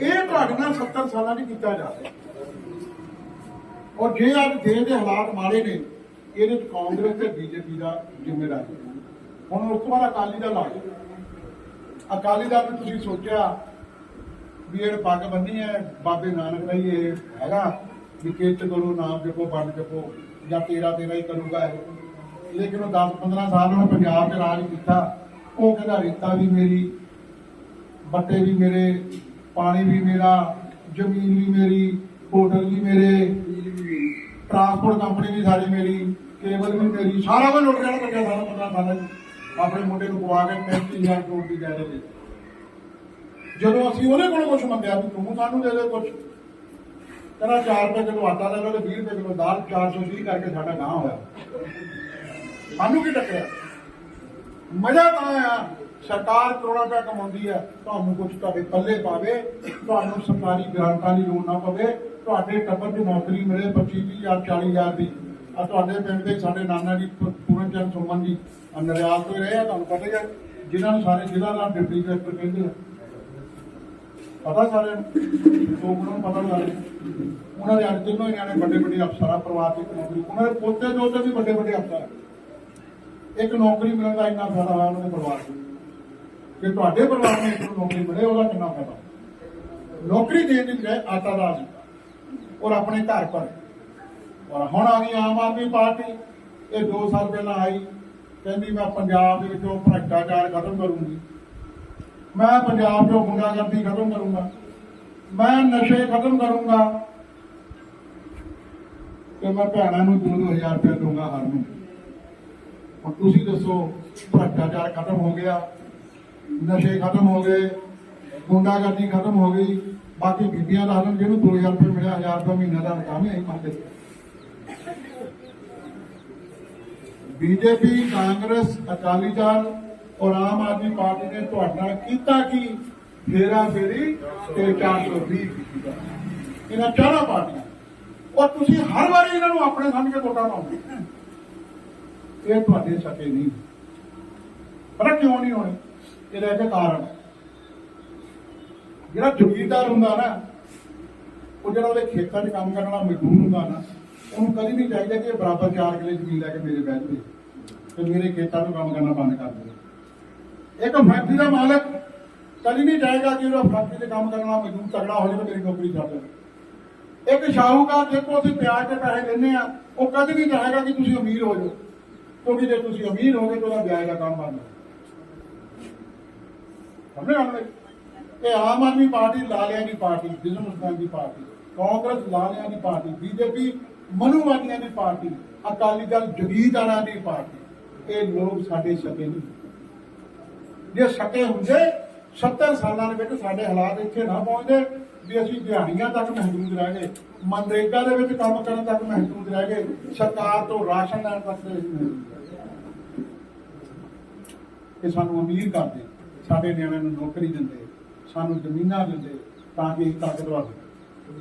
ਇਹ ਤੁਹਾਡੇ ਨਾਲ 70 ਸਾਲਾਂ ਦੀ ਕੀਤਾ ਜਾ ਔਰ ਜੇ ਅੱਜ ਦੇਸ਼ ਦੇ ਹਾਲਾਤ ਮਾੜੇ ਨੇ, ਇਹਦੇ ਕਾਂਗਰਸ ਤੇ ਬੀਜੇਪੀ ਦਾ ਜ਼ਿੰਮੇਵਾਰ। ਹੁਣ ਉਸ ਤੋਂ ਬਾਅਦ ਅਕਾਲੀ ਦਲ ਆ ਗਿਆ। ਅਕਾਲੀ ਦਲ ਨੇ ਤੁਸੀਂ ਸੋਚਿਆ ਵੀ ਇਹ ਪੱਗ ਬੰਨੀ ਹੈ, ਬਾਬੇ ਨਾਨਕ ਦਾ ਹੀ ਇਹ ਹੈਗਾ ਵੀ ਕਿਰਤ ਕਰੋ, ਨਾਮ ਜਪੋ ਬੰਦ ਜਪੋ, ਜਾਂ ਤੇਰਾ ਤੇਰਾ ਹੀ ਕਰੂਗਾ ਇਹ। ਲੇਕਿਨ ਉਹ 10 15 ਸਾਲ ਉਹਨੇ ਪੰਜਾਬ 'ਚ ਰਾਜ ਕੀਤਾ। ਉਹ ਕਹਿੰਦਾ ਰੇਤਾ ਵੀ ਮੇਰੀ ਬੱਟੇ ਵੀ ਮੇਰੇ, ਪਾਣੀ ਵੀ ਮੇਰਾ, ਜ਼ਮੀਨ ਵੀ ਮੇਰੀ, ਹੋਟਲ ਵੀ ਮੇਰੇ ਟਰਾਂਸਪੋਰਟ ਕੰਪਨੀ ਵੀ ਸਾਰੀ ਮੇਰੀ ਕੇਬਲ ਵੀ ਮੇਰੀ, ਸਾਰਾ ਕੁਝ ਲੁੱਟ ਜਾਣਾ ਲੱਗਿਆ ਸਾਰਾ 15 ਸਾਲਾਂ ਆਪਣੇ ਮੁੰਡੇ ਨੂੰ ਪਵਾ ਕੇ 35000 ਕਰੋੜ ਦੀ ਜਾਇਦਾਦ ਦੇ ਜਦੋਂ ਅਸੀਂ ਉਹਦੇ ਕੋਲੋਂ ਕੁਝ ਮੰਗਿਆ ਵੀ ਤੂੰ ਸਾਨੂੰ ਦੇ ਦੇ ਕੁਝ ਕਹਿੰਦਾ 4 ਰੁਪਏ ਕਿਲੋ ਆਟਾ ਲੈ ਲਓ ਤੇ 20 ਰੁਪਏ ਕਿਲੋ ਦਾਲ 420 ਕਰਕੇ ਸਾਡਾ ਗਾਂ ਹੋਇਆ। ਸਾਨੂੰ ਕੀ ਟੱਕਰਿਆ ਮਜ਼ਾ ਤਾਂ ਆਇਆ। ਸਰਕਾਰ ਕਰੋੜਾਂ ਰੁਪਏ ਕਮਾਉਂਦੀ ਹੈ। ਤੁਹਾਨੂੰ ਕੁਝ ਤੁਹਾਡੇ ਪੱਲੇ ਪਾਵੇ, ਤੁਹਾਨੂੰ ਸਰਕਾਰੀ ਗ੍ਰਾਂਟਾਂ ਦੀ ਲੋੜ ਨਾ ਪਵੇ, ਤੁਹਾਡੇ ਟੱਬਰ ਦੀ ਨੌਕਰੀ ਮਿਲੇ 25 ਹਜ਼ਾਰ 40 ਹਜ਼ਾਰ ਦੀ। ਆ ਤੁਹਾਡੇ ਪਿੰਡ ਦੇ ਸਾਡੇ ਨਾਨਾ ਜੀ ਪੂਰਨ ਚੰਦ ਸੁਮਨ ਜੀ ਨਰਿਆਲ ਤੋਂ ਹੀ ਰਹੇ ਆ, ਤੁਹਾਨੂੰ ਪਤਾ ਹੀ ਹੈ, ਜਿਨ੍ਹਾਂ ਨੂੰ ਸਾਰੇ ਜ਼ਿਲ੍ਹਾ ਦਾ ਡਿਪਟੀ ਡਾਇਰੈਕਟਰ ਕਹਿੰਦੇ ਆ। ਪਤਾ ਸਾਰੇ ਤੋਂ ਨੂੰ ਪਤਾ ਸਾਰੇ। ਉਹਨਾਂ ਦੇ ਅੱਜ ਤਿੰਨੋਂ ਨਿਆਣੇ ਵੱਡੇ ਵੱਡੇ ਅਫਸਰਾਂ, ਪਰਿਵਾਰ ਦੇ ਨੌਕਰੀ ਉਹਨਾਂ ਦੇ ਪੋਤੇ ਦੋਤੇ ਵੀ ਵੱਡੇ ਵੱਡੇ ਅਫਸਰ ਇੱਕ ਨੌਕਰੀ ਮਿਲਣ ਦਾ ਇੰਨਾ ਫਾਇਦਾ ਹੋਇਆ ਉਹਨਾਂ ਦੇ ਪਰਿਵਾਰ ਨੂੰ। ਕਿ ਤੁਹਾਡੇ ਪਰਿਵਾਰ ਨੂੰ ਇੱਕ ਨੂੰ ਨੌਕਰੀ ਮਿਲੇ, ਉਹਦਾ ਕਿੰਨਾ ਫਾਇਦਾ? ਨੌਕਰੀ ਦੇਣ ਦੀ ਬਜਾਏ ਆਟਾ ਦਾ ਔਰ ਆਪਣੇ ਘਰ ਪਰ। ਔਰ ਹੁਣ ਆ ਗਈ ਆਮ ਆਦਮੀ ਪਾਰਟੀ। ਇਹ 2 ਸਾਲ ਪਹਿਲਾਂ ਆਈ। ਕਹਿੰਦੀ ਮੈਂ ਪੰਜਾਬ ਦੇ ਵਿੱਚੋਂ ਭ੍ਰਿਸ਼ਟਾਚਾਰ ਖਤਮ ਕਰੂੰਗੀ। ਮੈਂ ਪੰਜਾਬ ਚੋਂ ਗੁੰਡਾਗਰਦੀ ਖਤਮ ਕਰੂੰਗਾ। ਮੈਂ ਨਸ਼ੇ ਖਤਮ ਕਰੂੰਗਾ। ਤੇ ਮੈਂ ਭੈਣਾਂ ਨੂੰ 2000 ਰੁਪਏ ਦਊਂਗਾ ਹਰ ਨੂੰ। ਹੁਣ ਤੁਸੀਂ ਦੱਸੋ ਭ੍ਰਸ਼ਟਾਚਾਰ ਖਤਮ ਹੋ ਗਿਆ, ਨਸ਼ੇ ਖਤਮ ਹੋ ਗਏ, ਗੁੰਡਾਗਰਦੀ ਖਤਮ ਹੋ ਗਈ, ਬਾਕੀ ਬੀਬੀਆਂ ਦਾ ਹਾਲਤ ਜਿਹਨੂੰ 2000 ਰੁਪਏ ਮਿਲਿਆ 1000 ਰੁਪਏ ਮਹੀਨਾ ਦਾ ਕੰਮ ਹੀ ਮੰਗਦੇ ਬੀਜੇਪੀ, ਕਾਂਗਰਸ, ਅਕਾਲੀ ਦਲ ਔਰ ਆਮ ਆਦਮੀ ਪਾਰਟੀ ਨੇ ਤੁਹਾਡਾ ਕੀਤਾ ਕੀ? ਫੇਰਾ ਫੇਰੀ ਤੇ 420 ਕੀਤਾ ਇਹਨਾਂ ਚਾਰਾਂ ਪਾਰਟੀਆਂ। ਔਰ ਤੁਸੀਂ ਹਰ ਵਾਰੀ ਇਹਨਾਂ ਨੂੰ ਆਪਣੇ ਸਮਝ ਕੇ ਵੋਟਾਂ ਪਾਉਂਦੇ। ਇਹ ਤੁਹਾਡੇ ਸਕੇ ਨਹੀਂ। ਪਰ ਕਿਉਂ ਨਹੀਂ ਹੋਣੇ? ਇਹਦਾ ਇੱਕ ਕਾਰਨ। ਜਿਹੜਾ ਜ਼ਮੀਨਦਾਰ ਹੁੰਦਾ ਨਾ, ਉਹ ਜਿਹੜਾ ਉਹਦੇ ਖੇਤਾਂ 'ਚ ਕੰਮ ਕਰਨ ਵਾਲਾ ਮਜ਼ਦੂਰ ਹੁੰਦਾ ਨਾ, ਉਹਨੂੰ ਕਦੀ ਨਹੀਂ ਚਾਹੀਦਾ ਕਿ ਬਰਾਬਰ ਚਾਰ ਕਿਲੇ ਜ਼ਮੀਨ ਲੈ ਕੇ ਮੇਰੇ ਬੈਠ ਜਾਵੇ ਤੇ ਮੇਰੇ ਖੇਤਾਂ ਨੂੰ ਕੰਮ ਕਰਨਾ ਬੰਦ ਕਰ ਦੇਵੇ। ਇੱਕ ਫੈਕਟਰੀ ਦਾ ਮਾਲਕ ਕਦੀ ਨਹੀਂ ਚਾਹੇਗਾ ਕਿ ਉਹਦਾ ਫੈਕਟਰੀ ਚ ਕੰਮ ਕਰਨ ਵਾਲਾ ਮਜ਼ਦੂਰ ਤਗੜਾ ਹੋ ਜਾਵੇ, ਮੇਰੀ ਨੌਕਰੀ ਛੱਡ ਦੇਵੇ। ਇੱਕ ਸ਼ਾਹੂਕਾਰ ਦੇਖੋ, ਅਸੀਂ ਪਿਆਜ ਦੇ ਪੈਸੇ ਲੈਂਦੇ ਆ ਉਹ ਕਦੀ ਨਹੀਂ ਚਾਹੇਗਾ ਕਿ ਤੁਸੀਂ ਅਮੀਰ ਹੋ ਜਾਓ। ਕਿਉਂਕਿ ਜੇ ਤੁਸੀਂ ਅਮੀਰ ਹੋਗੇ ਤਾਂ ਉਹਦਾ ਵਿਆਜ ਦਾ ਕੰਮ ਬੰਦ ਹੋ ਸਮਝੇ ਇਹ ਆਮ ਆਦਮੀ ਪਾਰਟੀ ਲਾਲਿਆਂ ਦੀ ਪਾਰਟੀ ਬਿਜ਼ਨਸਮੈਨ ਦੀ ਪਾਰਟੀ, ਕਾਂਗਰਸ ਲਾਲਿਆਂ ਦੀ ਪਾਰਟੀ, ਬੀਜੇਪੀ ਮਨੂਵਾਦੀਆਂ ਦੀ ਪਾਰਟੀ, ਅਕਾਲੀ ਦਲ ਜਗੀਰਦਾਰਾਂ ਦੀ ਪਾਰਟੀ। ਇਹ ਲੋਕ ਸਾਡੇ ਸਕੇ ਨਹੀਂ। ਜੇ ਸਕੇ ਹੁੰਦੇ 70 ਸਾਲਾਂ ਦੇ ਵਿੱਚ ਸਾਡੇ ਹਾਲਾਤ ਇੱਥੇ ਨਾ ਪਹੁੰਚਦੇ, ਵੀ ਅਸੀਂ ਦਿਹਾੜੀਆਂ ਤੱਕ ਮਹਿਦੂਦ ਰਹਿ ਗਏ, ਮਨਰੇਗਾ ਦੇ ਵਿੱਚ ਕੰਮ ਕਰਨ ਤੱਕ ਮਹਿਦੂਦ ਰਹਿ ਗਏ, ਸਰਕਾਰ ਤੋਂ ਰਾਸ਼ਨ ਲੈਣ ਤੱਕ ਦੇ ਮਹਿਦੂਦ ਰਹਿ ਕਿ ਸਾਨੂੰ ਅਮੀਰ ਕਰਦੇ, ਸਾਡੇ ਨਿਆਣਿਆਂ ਨੂੰ ਨੌਕਰੀ ਦਿੰਦੇ, ਸਾਨੂੰ ਜ਼ਮੀਨਾਂ ਦਿੰਦੇ ਤਾਂ ਕਿ ਅਸੀਂ ਤਾਕਤਵਰ ਹੋਈਏ।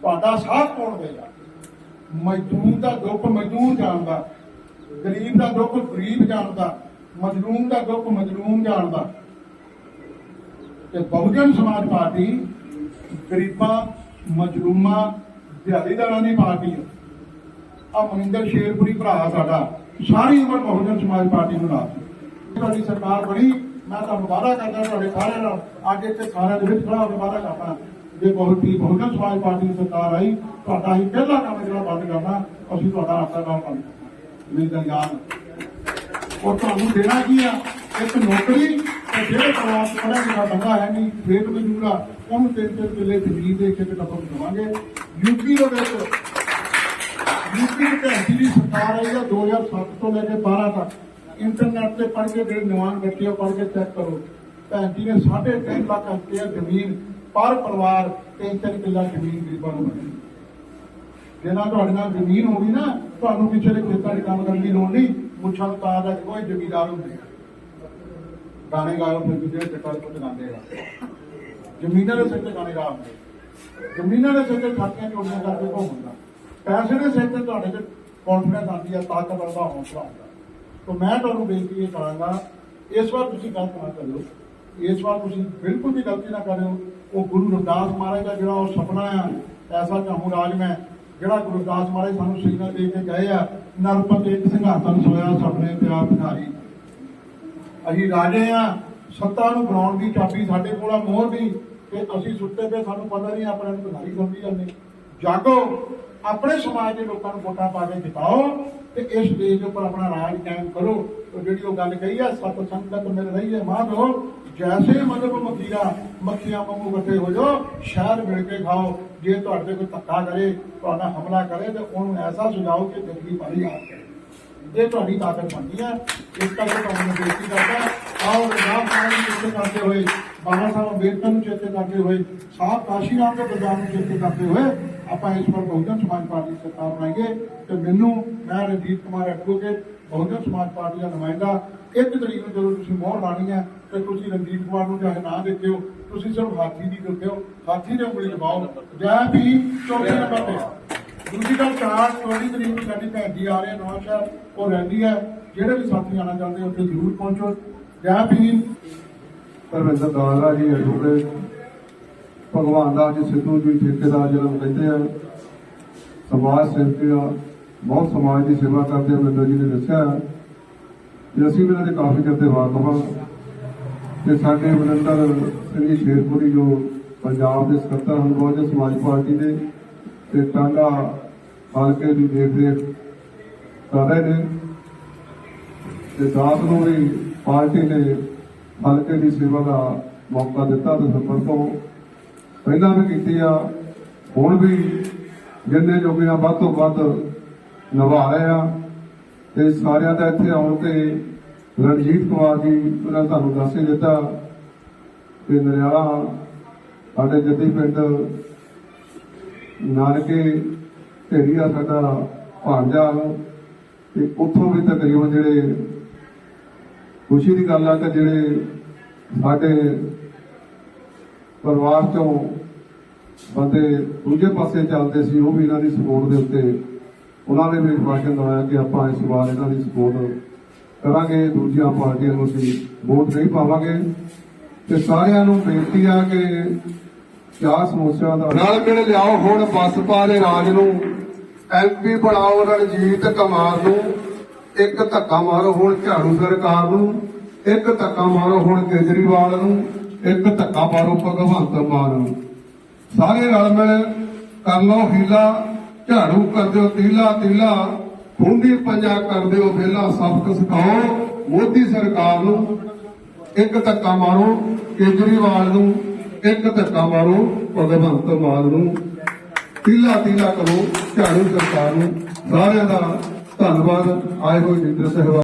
ਤੁਹਾਡਾ ਸਾਥ ਕੌਣ ਦੇਗਾ? ਮਜ਼ਦੂਰ ਦਾ ਦੁੱਖ ਮਜ਼ਦੂਰ ਜਾਣਦਾ, ਗਰੀਬ ਦਾ ਦੁੱਖ ਗਰੀਬ ਜਾਣਦਾ ਮਜ਼ਲੂਮ ਦਾ ਦੁੱਖ ਮਜ਼ਲੂਮ ਜਾਣਦਾ। ਤੇ ਬਹੁਜਨ ਸਮਾਜ ਪਾਰਟੀ ਗਰੀਬਾਂ, ਮਜ਼ਲੂਮਾਂ, ਦਿਹਾੜੀਦਾਰਾਂ ਦੀ ਪਾਰਟੀ ਹੈ। ਆ ਮਨਿੰਦਰ ਸ਼ੇਰਪੁਰੀ ਭਰਾ ਸਾਡਾ, ਸਾਰੀ ਉਮਰ ਬਹੁਜਨ ਸਮਾਜ ਪਾਰਟੀ ਨੂੰ ਲਾ ਤੁਹਾਡੀ ਸਰਕਾਰ ਬਣੀ, ਮੈਂ ਤੁਹਾਨੂੰ ਵਾਅਦਾ ਕਰਦਾ ਤੁਹਾਡੇ ਸਾਰਿਆਂ ਨਾਲ, ਅੱਜ ਇੱਥੇ ਸਾਰਿਆਂ ਦੇ ਵਿੱਚ ਖੜਾ ਹੋ ਕਰਦਾ। ਜੇ ਬਹੁਤ ਹੀ ਬਹੁਜਨ ਸਮਾਜ ਪਾਰਟੀ ਦੀ ਸਰਕਾਰ ਆਈ, ਤੁਹਾਡਾ ਹੀ ਪਹਿਲਾ ਕੰਮ ਜਿਹੜਾ ਬੰਦ ਕਰਨਾ, ਅਸੀਂ ਤੁਹਾਡਾ ਆਪਣਾ ਕੰਮ ਕਰਨਾ। ਮੇਰੀ ਗੱਲ ਯਾਦ ਔਰ ਤੁਹਾਨੂੰ ਦੇਣਾ ਕੀ ਆ? ਇੱਕ ਨੌਕਰੀ ਤੇ ਜਿਹੜੇ ਪਰਿਵਾਰ ਚ ਪੜ੍ਹਿਆ ਲਿਖਿਆ ਬੰਦਾ ਹੈ ਨਹੀਂ, ਖੇਤ ਮਜ਼ਦੂਰ ਆ, ਉਹਨੂੰ ਤਿੰਨ ਤਿੰਨ ਕਿੱਲੇ ਜ਼ਮੀਨ ਦੇ ਕੇ ਟੱਪਕ ਦੇਵਾਂਗੇ। ਯੂਪੀ ਦੇ ਵਿੱਚ, ਯੂਪੀ ਦੀ ਭੈਂਤੀ ਦੀ ਸਰਕਾਰ ਆਈ ਆ 2007 ਤੋਂ ਲੈ ਕੇ 12 ਤੱਕ। ਇੰਟਰਨੈਟ ਤੇ ਪੜ੍ਹ ਕੇ ਜਿਹੜੇ ਨਵਾਨ ਬੱਚੇ ਪੜ੍ਹ ਕੇ ਚੈੱਕ ਕਰੋ। ਭੈਣ ਜੀ ਨੇ 3.5 ਲੱਖ ਰੁਪਏ ਜ਼ਮੀਨ ਪਰ ਪਰਿਵਾਰ ਤਿੰਨ ਤਿੰਨ ਕਿੱਲਾ ਜ਼ਮੀਨ ਗਰੀਬਾਂ ਨੂੰ ਬਣੀ ਜੇ ਨਾ ਤੁਹਾਡੇ ਨਾਲ ਜ਼ਮੀਨ ਹੋਣੀ ਨਾ, ਤੁਹਾਨੂੰ ਪਿੱਛੇ ਦੇ ਖੇਤਾਂ 'ਚ ਕੰਮ ਕਰਨ ਦੀ ਲੋੜ ਨਹੀਂ। ਮੁੱਛਾਂ ਨੂੰ ਤਾਰ ਦਾ ਕੋਈ ਜ਼ਮੀਦਾਰ ਹੁੰਦੇ ਆ। ਗਾਣੇ ਗਾਓ ਫਿਰ ਜਿਹੜੇ ਚੱਕਰ ਤੋਂ ਗਾਉਂਦੇ ਆ ਜ਼ਮੀਨਾਂ ਦੇ ਸਿਰ ਤੇ ਗਾਣੇ ਗਾ ਹੁੰਦੇ ਜ਼ਮੀਨਾਂ ਦੇ ਸਿਰ ਤੇ ਖਾਤੀਆਂ ਚੋਰੀਆਂ ਕਰਕੇ ਘੁੰਮਦਾ ਪੈਸੇ ਦੇ ਸਿਰ ਤੇ ਤੁਹਾਡੇ ਤੇ ਕੌਨਫੀਡੈਂਸ ਆਉਂਦੀ ਆ, ਤਾਕਤ ਆਉਂਦਾ ਹੌਸਲਾ ਆਉਂਦਾ ਤਾਂ ਮੈਂ ਤੁਹਾਨੂੰ ਬੇਨਤੀ ਇਹ ਕਰਾਂਗਾ, ਇਸ ਵਾਰ ਤੁਸੀਂ ਗਲਤ ਨਾ ਕਰਿਓ। ਇਸ ਵਾਰ ਤੁਸੀਂ ਬਿਲਕੁਲ ਵੀ ਗਲਤੀ ਨਾ ਕਰਿਓ। ਉਹ ਗੁਰੂ ਰਵਿਦਾਸ ਮਹਾਰਾਜ ਦਾ ਜਿਹੜਾ ਉਹ ਸੁਪਨਾ ਆ, ਐਸਾ ਚਾਹੂੰ ਰਾਜ ਮੈਂ, ਜਿਹੜਾ ਗੁਰੂ ਰਵਿਦਾਸ ਮਹਾਰਾਜ ਸਾਨੂੰ ਸਿਗਨਲ ਦੇ ਕੇ ਗਏ ਆ, ਨਰਪਤ ਇੱਕ ਸਿੰਘਾਸਨ ਸੋਇਆ ਸੁਪਨੇ ਪਿਆਰ ਭਿਖਾਰੀ। ਅਸੀਂ ਰਾਜੇ ਆ, ਸੱਤਾ ਨੂੰ ਬਣਾਉਣ ਦੀ ਚਾਬੀ ਸਾਡੇ ਕੋਲ ਆ, ਮੋਹਰ ਦੀ, ਤੇ ਅਸੀਂ ਸੁੱਤੇ ਪਏ ਸਾਨੂੰ ਪਤਾ ਨਹੀਂ ਆਪਣੇ ਨੂੰ ਭਿਖਾਰੀ ਸਮਝੀ ਜਾਂਦੇ ਜਾਗੋ, ਆਪਣੇ ਸਮਾਜ ਦੇ ਲੋਕਾਂ ਨੂੰ ਵੋਟਾਂ ਪਾ ਕੇ ਜਿਤਾਓ ਤੇ ਇਸ ਦੇਸ਼ ਦੇ ਉੱਪਰ ਆਪਣਾ ਰਾਜ ਕਾਇਮ ਕਰੋ। ਉਹ ਜਿਹੜੀ ਉਹ ਗੱਲ ਕਹੀ ਆ, ਸਤ ਸੰਗਤ ਮਿਲ ਰਹੀ ਹੈ ਮਾਧੋ ਜੈਸੇ ਮਤਲਬ ਮੱਖੀਆਂ ਮੱਖੀਆਂ ਵਾਂਗੂ ਇਕੱਠੇ ਹੋ ਜਾਓ, ਸ਼ਹਿਰ ਮਿਲ ਕੇ ਖਾਓ। ਜੇ ਤੁਹਾਡੇ ਕੋਈ ਧੱਕਾ ਕਰੇ, ਤੁਹਾਡਾ ਹਮਲਾ ਕਰੇ ਤੇ ਉਹਨੂੰ ਐਸਾ ਸੁਝਾਓ ਕਿ ਜ਼ਿੰਦਗੀ ਭਰੀ ਯਾਦ ਕਰੇ ਇਹ ਤੁਹਾਡੀ ਤਾਕਤ ਬਣਦੀ ਹੈ ਇਸ ਕਰਕੇ ਤੁਹਾਨੂੰ ਬੇਨਤੀ ਕਰਦਾ, ਆਓ ਰਾਮ ਸਾਹਿਬ ਨੂੰ ਚੇਤੇ ਕਰਦੇ ਹੋਏ, ਬਾਬਾ ਸਾਹਿਬ ਅੰਬੇਦਕਰ ਨੂੰ ਚੇਤੇ ਕਰਦੇ ਹੋਏ ਸਾਹਿਬ ਕਾਸ਼ੀ ਰਾਮ ਦੇ ਪ੍ਰਧਾਨ ਨੂੰ ਚੇਤੇ ਕਰਦੇ ਹੋਏ ਆਪਾਂ ਇਸ ਵਾਰ ਬਹੁਜਨ ਸਮਾਜ ਪਾਰਟੀ ਦੀ ਸਰਕਾਰ ਬਣਾਈਏ ਤੇ ਮੈਨੂੰ, ਮੈਂ ਰਣਜੀਤ ਕੁਮਾਰ ਐਡਵੋਕੇਟ ਬਹੁਜਨ ਸਮਾਜ ਪਾਰਟੀ ਦਾ ਨੁਮਾਇੰਦਾ, ਇੱਕ ਤਰੀਕ ਨੂੰ ਜਦੋਂ ਤੁਸੀਂ ਮੋਹਰ ਲਾਣੀ ਹੈ, ਤੇ ਤੁਸੀਂ ਰਣਜੀਤ ਕੁਮਾਰ ਨੂੰ ਚਾਹੇ ਨਾ ਦੇਖਿਓ, ਤੁਸੀਂ ਸਿਰਫ ਹਾਥੀ ਦੀ ਦੇਖਿਓ ਹਾਥੀ ਦੇ ਉਂਗਲੀ ਦਬਾਓ ਜੈ ਵੀ ਚੌਥੇ ਨੰਬਰ ਤੇ। ਦੂਜੀ ਗੱਲ, ਚਾਰ ਚੌਵੀ ਤਰੀਕ ਨੂੰ ਸਾਡੀ ਭੈਣ ਜੀ ਆ ਰਹੇ ਨਵਾਂ ਸ਼ਹਿਰ, ਉਹ ਰਹਿੰਦੀ ਹੈ, ਜਿਹੜੇ ਵੀ ਸਾਥੀ ਆਣਾ ਚਾਹੁੰਦੇ ਉੱਥੇ ਜ਼ਰੂਰ ਪਹੁੰਚੋ। ਜੈ ਭੀਮ। ਧਰਮਿੰਦਰ ਦਾਲਾ ਜੀ ਐਡਵੋਕੇਟ ਭਗਵਾਨ ਦਾਸ ਜੀ ਸਿੱਧੂ ਜੀ ਠੇਕੇਦਾਰ ਜਿਹਨਾਂ ਨੂੰ ਕਹਿੰਦੇ ਆ। ਸਮਾਜ ਸੇਵਕ ਆ, ਬਹੁਤ ਸਮਾਜ ਦੀ ਸੇਵਾ ਕਰਦੇ ਆ ਮਿੰਦਰ ਜੀ ਨੇ ਦੱਸਿਆ। ਕਿ ਅਸੀਂ ਵੀ ਇਹਨਾਂ ਦੇ ਕਾਫੀ ਕਰਦੇ ਵਾਕਫ ਹਾਂ ਤੇ ਸਾਡੇ ਮਨਿੰਦਰ ਸਿੰਘ ਜੀ ਸ਼ੇਰਪੁਰੀ ਜੋ ਪੰਜਾਬ ਦੇ ਸਕੱਤਰ ਹਨ ਬਹੁਜਨ ਸਮਾਜ ਪਾਰਟੀ ਦੇ ਤੇ ਟਾਂਡਾ ਹਲਕੇ ਦੀ ਦੇਖ ਰੇਖ ਕਰ ਰਹੇ ਨੇ। ਤੇ ਦਾਸ ਨੂੰ ਵੀ ਪਾਰਟੀ ਨੇ ਹਲਕੇ ਦੀ ਸੇਵਾ ਦਾ ਮੌਕਾ ਦਿੱਤਾ ਦਸੰਬਰ ਤੋਂ ਪਹਿਲਾਂ ਵੀ ਕੀਤੀ ਆ, ਹੁਣ ਵੀ ਜਿੰਨੇ ਜੋਗੀਆਂ ਵੱਧ ਤੋਂ ਵੱਧ ਨਿਭਾ ਰਹੇ ਆ। ਤੇ ਸਾਰਿਆਂ ਦਾ ਇੱਥੇ ਆਉਣ ਤੇ ਰਣਜੀਤ ਕੁਮਾਰ ਜੀ ਉਹਨਾਂ ਤੁਹਾਨੂੰ ਦੱਸ ਹੀ ਦਿੱਤਾ ਕਿ ਨਰਿਆਲਾ, ਸਾਡੇ ਜੱਦੀ ਪਿੰਡ ਨਾਨਕੇ ਢੇਰੀਆ ਸਾਡਾ ਭਾਂਜਾ ਤੇ ਉੱਥੋਂ ਵੀ ਤਕਰੀਬਨ ਜਿਹੜੇ ਖੁਸ਼ੀ ਦੀ ਗੱਲ ਆ ਕਿ ਜਿਹੜੇ ਸਾਡੇ ਪਰਿਵਾਰ ਚੋਂ ਬੰਦੇ ਦੂਜੇ ਪਾਸੇ ਚੱਲਦੇ ਸੀ, ਉਹ ਵੀ ਇਹਨਾਂ ਦੀ ਸਪੋਰਟ ਦੇ ਉੱਤੇ ਉਹਨਾਂ ਨੇ ਵੀ ਭਾਸ਼ਣ ਦਵਾਇਆ ਕਿ ਆਪਾਂ ਇਸ ਵਾਰ ਇਹਨਾਂ ਦੀ ਸਪੋਰਟ ਕਰਾਂਗੇ, ਦੂਜੀਆਂ ਪਾਰਟੀਆਂ ਨੂੰ ਅਸੀਂ ਵੋਟ ਨਹੀਂ ਪਾਵਾਂਗੇ। ਤੇ ਸਾਰਿਆਂ ਨੂੰ ਬੇਨਤੀ ਆ ਕਿ ਚਾਹ ਸਮੋਸਿਆਂ ਦਾ ਨਾਲ ਮਿਲ ਲਿਆਓ, ਹੁਣ ਬਸਪਾ ਦੇ ਰਾਜ ਨੂੰ ਐਮਪੀ ਬਣਾਓ, ਰਣਜੀਤ ਕੁਮਾਰ ਨੂੰ, ਇੱਕ ਧੱਕਾ ਮਾਰੋ ਹੁਣ ਝਾੜੂ ਸਰਕਾਰ ਨੂੰ, ਇੱਕ ਧੱਕਾ ਮਾਰੋ ਹੁਣ ਕੇਜਰੀਵਾਲ ਨੂੰ ਇੱਕ ਧੱਕਾ ਮਾਰੋ, ਭਗਵੰਤ ਮਾਨ। ਨੂੰ ਸਾਰੇ ਰਲ ਮਿਲ ਕਰ ਲਓ, ਹੀਲਾ ਝਾੜੂ ਕਰ ਦਿਓ, ਤੀਲਾ ਤੀਲਾ। ਹੁੰਦੀ ਪੰਜਾ ਕਰ ਦਿਓ ਵਿਹਲਾ ਸਬਕ ਸਿਖਾਓ। ਮੋਦੀ ਸਰਕਾਰ ਨੂੰ ਇੱਕ ਧੱਕਾ ਮਾਰੋ, ਕੇਜਰੀਵਾਲ ਨੂੰ ਇੱਕ ਧੱਕਾ ਮਾਰੋ, ਭਗਵੰਤ ਮਾਨ ਨੂੰ। ਤੀਲਾ ਤੀਲਾ ਕਰੋ, ਝਾੜੂ ਸਰਕਾਰ ਨੂੰ। ਸਾਰਿਆਂ ਦਾ ਧੰਨਵਾਦ। ਆਏ ਹੋਏ ਲੀਡਰ ਸਹਿਬਾਨ।